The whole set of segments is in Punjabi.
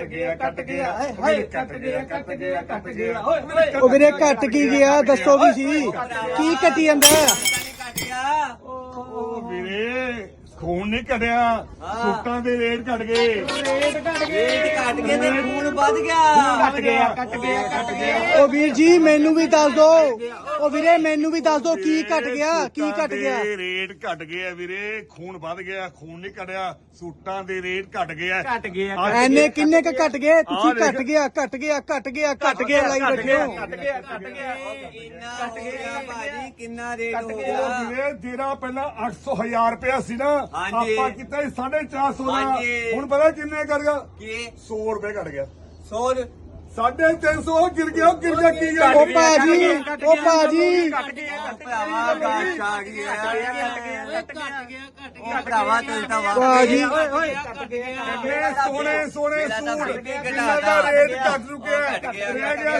ਕੱਟ ਗਿਆ ਕੱਟ ਗਿਆ ਹਾਏ ਕੱਟ ਗਿਆ ਕੱਟ ਗਿਆ ਕੱਟ ਗਿਆ ਓਏ ਓਏ ਉਹ ਵੀਰੇ ਘਟ ਕੀ ਗਿਆ ਦੱਸੋ ਵੀ ਸੀ ਕੀ ਕੱਟੀ ਜਾਂਦਾ ਉਹ ਵੀਰੇ ਖੂਨ ਨਹੀਂ ਘਟਿਆ ਸੂਟਾਂ ਦੇ ਰੇਟ ਘਟ ਗਏ। ਰੇਟ ਘਟ ਗਏ। ਕੱਟ ਕੇ ਤੇ ਖੂਨ ਵੱਧ ਗਿਆ। ਕੱਟ ਗਿਆ। ਕੱਟ ਗਿਆ ਕੱਟ ਗਿਆ। ਉਹ ਵੀਰ ਜੀ ਮੈਨੂੰ ਵੀ ਦੱਸ ਦੋ। ਉਹ ਵੀਰੇ ਮੈਨੂੰ ਵੀ ਦੱਸ ਦੋ ਕੀ ਘਟ ਗਿਆ ਕੀ ਘਟ ਗਿਆ? ਰੇਟ ਘਟ ਗਏ ਆ ਵੀਰੇ ਖੂਨ ਵੱਧ ਗਿਆ ਖੂਨ ਨਹੀਂ ਘਟਿਆ ਸੂਟਾਂ ਦੇ ਰੇਟ ਘਟ ਗਏ ਆ। ਘਟ ਗਏ ਐਨੇ ਕਿੰਨੇ ਕ ਘਟ ਗਏ? ਤੁਸੀਂ। ਘਟ ਗਿਆ ਘਟ ਗਿਆ ਘਟ ਗਿਆ ਘਟ ਗਿਆ ਲਾਈ ਬੈਠੇ ਹੋ। ਘਟ ਗਿਆ ਘਟ ਗਿਆ। ਕਿੰਨਾ ਹੋ ਗਿਆ ਭਾਜੀ ਕਿੰਨਾ ਰੇਟ ਹੋ ਗਿਆ। ਵੀਰੇ ਜਿਹੜਾ ਪਹਿਲਾਂ 800 ਹਜ਼ਾਰ ਰੁਪਇਆ ਸੀ ਨਾ ਹਾਂਜੀ। ਆਪਾਂ ਕੀਤਾ ਸੀ 450 ਦਾ ਹਾਂਜੀ। ਹੁਣ ਪਤਾ ਕਿੰਨੇ ਕਰ ਗਿਆ ਕੀ 100 ਰੁਪਏ ਘਟ ਗਿਆ 100 350 ਉਹ ਗਿਰ ਗਿਆ ਗਿਰ ਗਿਆ ਕੀ ਗਿਆ ਉਹ ਭਾਜੀ ਉਹ ਭਾਜੀ ਭਰਾਵਾ ਬਾਦਸ਼ਾਹ ਆ ਗਿਆ ਉਹ ਭਰਾਵਾ ਤੂੰ ਤਾਂ ਵਾ ਭਾਜੀ ਇਹ ਸੂਟ ਦਾ। ਰੇਟ ਘਟ ਚੁੱਕਿਆ ਰਹਿ ਗਿਆ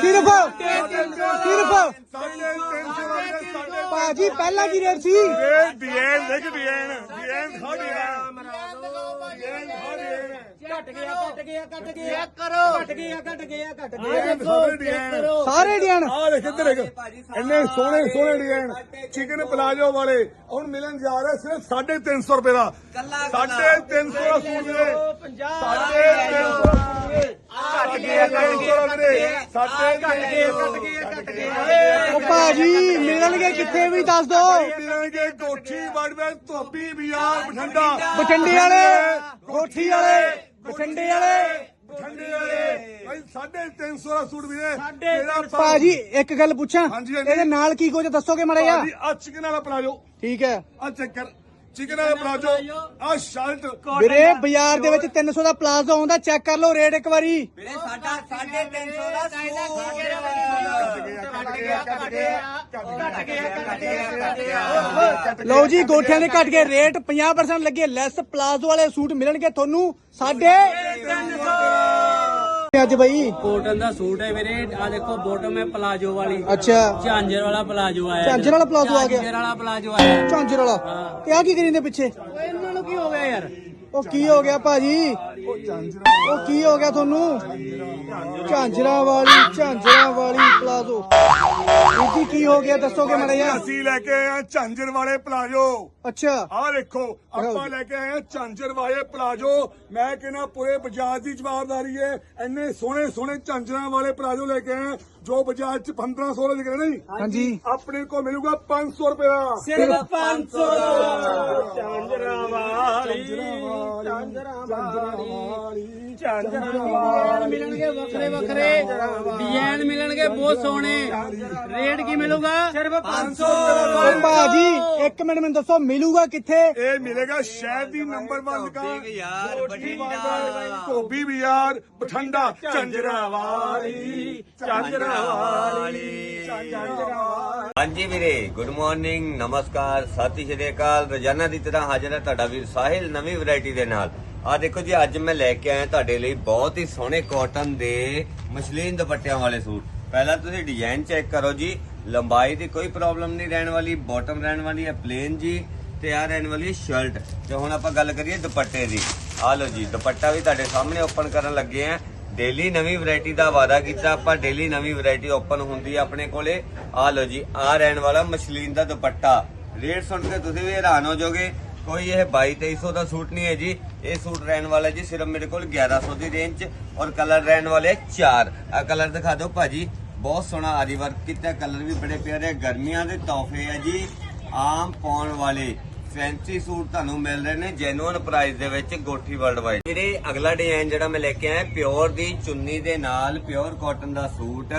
ਸਿਰਫ ਸਿਰਫ ਭਾਜੀ ਪਹਿਲਾਂ ਕੀ ਰੇਟ ਸੀ ਇਹ ਡੀਐਨ ਲਿਖ ਡੀਐਨ ਡੀਐਨ ਖਾ ਡੀਐਨ ਡੀਐਨ ਖਾ ਡੀਐਨ ਘਟ ਗਿਆ ਘਟ ਗਿਆ ਘਟ ਗਿਆ। ਕਰੋ। ਘਟ ਗਿਆ ਘਟ ਗਿਆ ਘਟ ਸਾਰੇ ਡੀਐਨ ਸਾਰੇ ਡਿਆਨ ਆ ਦੇਖ ਇੱਧਰ ਦੇਖ। ਇੰਨੇ ਸੋਹਣੇ ਸੋਹਣੇ ਡਿਜ਼ਾਈਨ ਚਿਕਨ ਪਲਾਜੋ ਵਾਲੇ। ਹੁਣ ਮਿਲਣ ਜਾ ਰਿਹਾ ਸਿਰਫ 350 ਰੁਪਏ ਦਾ। ਕੱਲਾ ਕੱਲਾ। 350 ਦਾ ਸੂਟ ਵੀਰੇ। 350 ਘਟ ਗਿਆ ਘਟ ਗਿਆ ਵੀਰੇ। ਸਾਡੇ ਘਟ ਗਿਆ। ਘਟ ਗਿਆ ਘਟ ਗਿਆ। ਉਹ ਭਾਜੀ ਮਿਲਣਗੇ ਕਿੱਥੇ ਵੀ ਦੱਸ ਦੋ। ਮਿਲਣਗੇ ਕੋਠੀ ਵੜਵੇ ਧੋਬੀ ਬਾਜ਼ਾਰ ਬਠੰਡਾ। ਬਠਿੰਡੇ ਵਾਲੇ ਕੋਠੀ ਵਾਲੇ ਬਠਿੰਡੇ ਵਾਲੇ। ਬਠੰਡੇ ਵਾਲੇ। ਭਾਈ 350 ਦਾ ਸੂਟ ਵੀਰੇ। ਮੇਰਾ ਭਾਜੀ ਇੱਕ ਗੱਲ ਪੁੱਛਾਂ। ਇਹਦੇ ਨਾਲ ਕੀ ਕੁਝ ਦੱਸੋਗੇ ਮੜਾ ਜਾ ਭਾਜੀ ਆ ਚਿਕਨ ਵਾਲਾ ਪਲਾਜੋ। ਠੀਕ ਹੈ। ਆ ਚੱਕਰ ਚਿਕਨ ਵਾਲਾ ਪਲਾਜੋ। ਆ ਸ਼ਰਟ। ਵੀਰੇ ਬਾਜ਼ਾਰ ਦੇ ਵਿੱਚ 300 ਦਾ ਪਲਾਜ਼ੋ ਆਉਂਦਾ ਚੈੱਕ ਕਰ ਲਓ ਰੇਟ ਇੱਕ ਵਾਰੀ। ਵੀਰੇ ਸਾਡਾ 350 ਦਾ ਸੂਟ ਕੱਟ ਗਿਆ ਕੱਟ ਗਿਆ ਕੱਟ ਗਿਆ ਕੱਟ ਗਿਆ ਕੱਟ ਗਿਆ ਲਓ ਜੀ ਗੋਠਿਆਂ ਦੇ ਘਟ ਗਏ ਰੇਟ 50% ਲੱਗੇ ਲੈਸ ਪਲਾਜ਼ੋ ਵਾਲੇ ਸੂਟ ਮਿਲਣਗੇ ਤੁਹਾਨੂੰ ਸਾਡੇ ਅੱਜ ਬਈ? ਕੋਟਨ ਦਾ ਸੂਟ ਹੈ ਵੀਰੇ ਆ ਦੇਖੋ ਬੋਟਮ ਹੈ ਪਲਾਜੋ ਵਾਲੀ। ਅੱਛਾ। ਝਾਂਜਰ ਵਾਲਾ ਪਲਾਜੋ ਆਇਆ ਝਾਂਜਰ ਵਾਲਾ ਪਲਾਜ਼ੋ ਆ ਗਿਆ। ਝਾਂਜਰ ਵਾਲਾ ਪਲਾਜੋ ਆਇਆ। ਝਾਂਜਰ ਵਾਲਾ। ਤੇ ਆ ਕੀ ਕਰੀਂਦੇ ਪਿੱਛੇ? ਓਏ ਇਹਨਾਂ ਨੂੰ ਕੀ ਹੋ ਗਿਆ ਯਾਰ? ਉਹ ਕੀ ਹੋ ਗਿਆ ਭਾਜੀ? ਉਹ ਕੀ ਹੋ ਗਿਆ ਤੁਹਾਨੂੰ? ਝਾਂਜਰਾਂ ਵਾਲੀ ਝਾਂਜਰਾਂ ਵਾਲੀ ਪਲਾਜ਼ੋ ਇਹ ਕੀ ਹੋ ਗਿਆ? ਦੱਸੋਗੇ ਮੜਾ ਜਾ ਅਸੀਂ ਲੈ ਕੇ ਆਏ ਆ ਝਾਂਜਰ ਵਾਲੇ ਪਲਾਜੋ ਅੱਛਾ। ਆਹ ਦੇਖੋ ਆਪਾਂ ਲੈ ਕੇ ਆਏ ਆ ਝਾਂਜਰ ਵਾਲੇ ਪਲਾਜੋ। ਮੈਂ ਕਹਿੰਦਾ ਪੂਰੇ ਬਾਜ਼ਾਰ ਦੀ ਜਵਾਬਦਾਰੀ ਹੈ। ਇੰਨੇ ਸੋਹਣੇ ਸੋਹਣੇ ਝਾਂਜਰਾਂ ਵਾਲੇ ਪਲਾਜੋ ਲੈ ਕੇ ਆਏ ਆ, ਜੋ ਬਾਜ਼ਾਰ ਚ 1500 ਦਾ ਵਿਕ ਰਿਹਾ ਨਹੀਂ? ਹਾਂਜੀ। ਆਪਣੇ ਕੋ ਮਿਲੂਗਾ 500 ਰੁਪਏ ਦਾ ਸਿਰਫ 500 ਝਾਂਜਰਾਂ ਵਾਲੀ ਝਾਂਜਰਾਂ ਵਾਲੀ ਝਾਂਜਰਾਂ ਵਾਲੀ ਮਿਲਣਗੇ ਵੱਖਰੇ ਵੱਖਰੇ। ਡਿਜ਼ਾਈਨ ਮਿਲਣਗੇ ਬਹੁਤ ਸੋਹਣੇ। ਰੇਟ ਕੀ ਮਿਲੂਗਾ? ਸਿਰਫ 500 ਓ ਭਾਜੀ ਇੱਕ ਮਿੰਟ ਮੈਨੂੰ ਦੱਸੋ ਮਿਲੂਗਾ ਕਿੱਥੇ? ਇਹ ਮਿਲੇਗਾ ਸ਼ਹਿਰ ਦੀ ਨੰਬਰ 1 ਦੁਕਾਨ। ਯਾਰ ਬਠਿੰਡਾ। ਧੋਬੀ ਬਾਜ਼ਾਰ ਬਠੰਡਾ ਝੰਜਰਾ ਵਾਲੀ ਝੰਜਰਾ ਵਾਲੀ ਝੰਜਰਾ ਵਾਲੀ ਹਾਂਜੀ ਵੀਰੇ ਗੁੱਡ ਮਾਰਨਿੰਗ ਨਮਸਕਾਰ ਸਤਿ ਸ਼੍ਰੀ ਅਕਾਲ। ਰੋਜ਼ਾਨਾ ਦੀ ਤਰ੍ਹਾਂ ਹਾਜ਼ਰ ਹੈ ਤੁਹਾਡਾ ਵੀਰ ਸਾਹਿਲ ਨਵੀਂ ਵੈਰਾਈਟੀ ਦੇ ਨਾਲ। ਆ ਦੇਖੋ ਜੀ ਅੱਜ ਮੈਂ ਲੈ ਕੇ ਆਇਆ ਤੁਹਾਡੇ ਲਈ ਬਹੁਤ ਹੀ ਸੋਹਣੇ ਕਾਟਨ ਦੇ ਮਸ਼ਲੀਨ ਦੁਪੱਟਿਆਂ ਵਾਲੇ ਸੂਟ। ਪਹਿਲਾਂ ਤੁਸੀਂ ਡਿਜ਼ਾਈਨ ਚੈੱਕ ਕਰੋ ਜੀ। ਲੰਬਾਈ ਦੀ ਕੋਈ ਪ੍ਰੋਬਲਮ ਨਹੀਂ ਰਹਿਣ ਵਾਲੀ ਬਾਟਮ ਰਹਿਣ ਵਾਲੀ ਹੈ ਪਲੇਨ ਜੀ। ਤੇ ਆ ਰਹਿਣ ਵਾਲੀ ਸ਼ਰਟ। ਤੇ ਹੁਣ ਆਪਾਂ ਗੱਲ ਕਰੀਏ ਦੁਪੱਟੇ ਦੀ। ਆ ਲਓ ਜੀ, ਦੁਪੱਟਾ ਵੀ ਤੁਹਾਡੇ ਸਾਹਮਣੇ ਓਪਨ ਕਰਨ ਲੱਗੇ ਆ। ਡੇਲੀ ਨਵੀਂ ਵੈਰਾਈਟੀ ਦਾ ਵਾਅਦਾ ਕੀਤਾ, ਆਪਾਂ ਡੇਲੀ ਨਵੀਂ ਵੈਰਾਈਟੀ ਓਪਨ ਹੁੰਦੀ ਆ ਆਪਣੇ ਕੋਲੇ। ਆ ਲਓ ਜੀ ਆ ਰਹਿਣ ਵਾਲਾ ਮਸ਼ਲੀਨ ਦਾ ਦੁਪੱਟਾ। ਰੇਟ ਸੁਣ ਕੇ ਤੁਸੀਂ ਵੀ ਹੈਰਾਨ ਹੋ ਜਾਓਗੇ, ਕੋਈ ਇਹ 22 2300 ਦਾ ਸੂਟ ਨਹੀਂ ਹੈ ਜੀ। ਇਹ ਸੂਟ ਰਹਿਣ ਵਾਲਾ ਜੀ ਸਿਰਫ ਮੇਰੇ ਕੋਲ 1100 ਦੀ ਰੇਂਜ 'ਚ ਔਰ ਕਲਰ ਰਹਿਣ ਵਾਲੇ 4 ਆ ਕਲਰ ਦਿਖਾ ਦਿਓ ਭਾਜੀ, ਬਹੁਤ ਸੋਹਣਾ ਆਰੀ ਵਰਕ ਕੀਤਾ ਕਲਰ ਵੀ ਬੜੇ ਪਿਆਰੇ ਗਰਮੀਆਂ ਦੇ ਤੋਹਫੇ ਆ ਜੀ। ਆਮ ਪਾਉਣ ਵਾਲੇ। ਫੈਂਸੀ ਸੂਟ ਤੁਹਾਨੂੰ ਮਿਲ ਰਹੇ ਨੇ ਜੈਨੂਅਨ ਪ੍ਰਾਈਸ ਦੇ ਵਿੱਚ ਗੋਠੀ ਵਰਲਡ ਵਾਈਡ ਵੀਰੇ ਅਗਲਾ ਡਿਜ਼ਾਈਨ ਜਿਹੜਾ ਮੈਂ ਲੈ ਕੇ ਆਇਆ ਪਿਓਰ ਦੀ ਚੁੰਨੀ ਦੇ ਨਾਲ ਪਿਓਰ ਕਾਟਨ ਦਾ ਸੂਟ,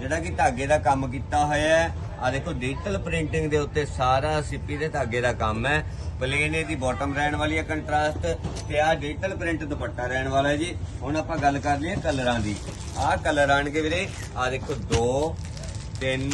ਜਿਹੜਾ ਕਿ ਧਾਗੇ ਦਾ ਕੰਮ ਕੀਤਾ ਹੋਇਆ ਹੈ। ਆ ਦੇਖੋ ਡਿਜੀਟਲ ਪ੍ਰਿੰਟਿੰਗ ਦੇ ਉੱਤੇ ਸਾਰਾ ਸਿੱਪੀ ਦੇ ਧਾਗੇ ਦਾ ਕੰਮ ਹੈ। ਪਲੇਨ ਇਹਦੀ ਬਾਟਮ ਰਹਿਣ ਵਾਲੀ ਹੈ ਕੰਟਰਾਸਟ ਤੇ ਆ ਡਿਜੀਟਲ ਪ੍ਰਿੰਟ ਦੁਪੱਟਾ ਰਹਿਣ ਵਾਲਾ ਹੈ ਜੀ। ਹੁਣ ਆਪਾਂ ਗੱਲ ਕਰ ਲਈਏ ਕਲਰਾਂ ਦੀ। ਆਹ ਕਲਰ ਆਣਗੇ ਵੀਰੇ ਆ ਦੇਖੋ 2 3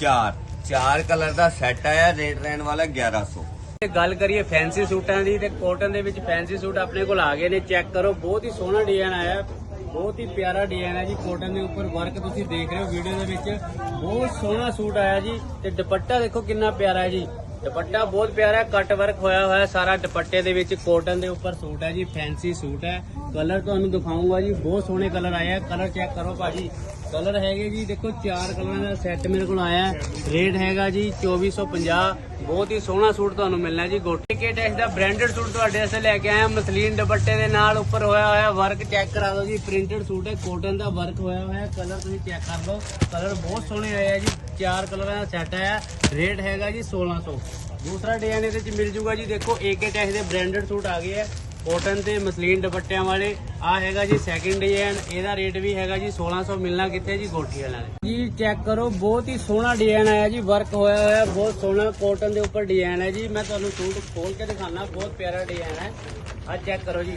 4 ਚਾਰ ਕਲਰ ਦਾ ਸੈੱਟ ਆਇਆ ਰੇਟ ਰਹਿਣ ਵਾਲਾ 1100 ਤੇ ਗੱਲ ਕਰੀਏ ਫੈਂਸੀ ਸੂਟਾਂ ਦੀ ਤੇ ਕੋਟਨ ਦੇ ਵਿੱਚ ਫੈਂਸੀ ਸੂਟ ਆਪਣੇ ਕੋਲ ਆ ਗਏ ਨੇ ਚੈੱਕ ਕਰੋ, ਬਹੁਤ ਹੀ ਸੋਹਣਾ ਡਿਜ਼ਾਈਨ ਆਇਆ ਬਹੁਤ ਹੀ ਪਿਆਰਾ ਡਿਜ਼ਾਈਨ ਹੈ ਜੀ ਕੋਟਨ ਦੇ ਉੱਪਰ ਵਰਕ ਤੁਸੀਂ ਦੇਖ ਰਹੇ ਹੋ ਵੀਡੀਓ ਦੇ ਵਿੱਚ। ਬਹੁਤ ਸੋਹਣਾ ਸੂਟ ਆਇਆ ਜੀ ਤੇ ਦੁਪੱਟਾ ਦੇਖੋ ਕਿੰਨਾ ਪਿਆਰਾ ਹੈ ਜੀ। ਦੁਪੱਟਾ ਬਹੁਤ ਪਿਆਰਾ ਹੈ ਕੱਟ ਵਰਕ ਹੋਇਆ ਹੋਇਆ ਸਾਰਾ ਦੁਪੱਟੇ ਦੇ ਵਿੱਚ ਕੋਟਨ ਦੇ ਉੱਪਰ ਸੂਟ ਹੈ ਜੀ ਫੈਂਸੀ ਸੂਟ ਹੈ। ਕਲਰ ਤੁਹਾਨੂੰ ਦਿਖਾਉਂਗਾ ਜੀ, ਬਹੁਤ ਸੋਹਣੇ ਕਲਰ ਆਏ ਆ ਕਲਰ ਚੈੱਕ ਕਰੋ ਭਾਜੀ। ਕਲਰ ਹੈਗੇ ਜੀ, ਦੇਖੋ ਚਾਰ ਕਲਰਾਂ ਦਾ ਸੈੱਟ ਮੇਰੇ ਕੋਲ ਆਇਆ। ਰੇਟ ਹੈਗਾ ਜੀ 2450 ਬਹੁਤ ਹੀ ਸੋਹਣਾ ਸੂਟ ਤੁਹਾਨੂੰ ਮਿਲਣਾ ਜੀ। ਗੋਟੀ ਕੇ ਟੈਕਸ ਦਾ ਬ੍ਰਾਂਡਡ ਸੂਟ ਤੁਹਾਡੇ ਵਾਸਤੇ ਲੈ ਕੇ ਆਇਆ। ਮਸਲੀਨ ਦੁਪੱਟੇ ਦੇ ਨਾਲ ਉੱਪਰ ਹੋਇਆ ਹੋਇਆ ਵਰਕ ਚੈੱਕ ਕਰਾ ਦਿਓ ਜੀ। ਪ੍ਰਿੰਟਡ ਸੂਟ ਹੈ ਕੋਟਨ ਦਾ ਵਰਕ ਹੋਇਆ ਹੋਇਆ। ਕਲਰ ਤੁਸੀਂ ਚੈੱਕ ਕਰ ਲਓ। ਕਲਰ ਬਹੁਤ ਸੋਹਣੇ ਆਏ ਆ ਜੀ। ਚਾਰ ਕਲਰਾਂ ਦਾ ਸੈੱਟ ਆਇਆ। ਰੇਟ ਹੈਗਾ ਜੀ 1600 ਦੂਸਰਾ ਡਿਜ਼ਾਈਨ ਇਹਦੇ ਚ ਮਿਲ ਜੂਗਾ ਜੀ। ਦੇਖੋ ਏਕੇ ਟੈਕਸ ਦੇ ਬ੍ਰਾਂਡਡ ਸੂਟ ਆ ਗਏ ਆ। ਕੋਟਨ ਤੇ ਮਸਲੀਨ ਦੁਪੱਟਿਆਂ ਵਾਲੇ। ਆ ਹੈਗਾ ਜੀ ਸੈਕਿੰਡ ਡਿਜ਼ਾਈਨ ਇਹਦਾ ਰੇਟ ਵੀ ਹੈਗਾ ਜੀ 1600 ਮਿਲਣਾ ਕਿੱਥੇ ਜੀ ਗੋਠੀ ਵਾਲਿਆਂ ਨੇ। ਜੀ ਚੈੱਕ ਕਰੋ, ਬਹੁਤ ਹੀ ਸੋਹਣਾ ਡਿਜ਼ਾਈਨ ਆਇਆ ਜੀ ਵਰਕ ਹੋਇਆ ਹੋਇਆ, ਬਹੁਤ ਸੋਹਣਾ ਕੋਟਨ ਦੇ ਉੱਪਰ ਡਿਜ਼ਾਈਨ ਹੈ ਜੀ। ਮੈਂ ਤੁਹਾਨੂੰ ਸੂਟ ਖੋਲ ਕੇ ਦਿਖਾਣਾ ਬਹੁਤ ਪਿਆਰਾ ਡਿਜ਼ਾਈਨ ਹੈ। ਆ ਚੈੱਕ ਕਰੋ ਜੀ।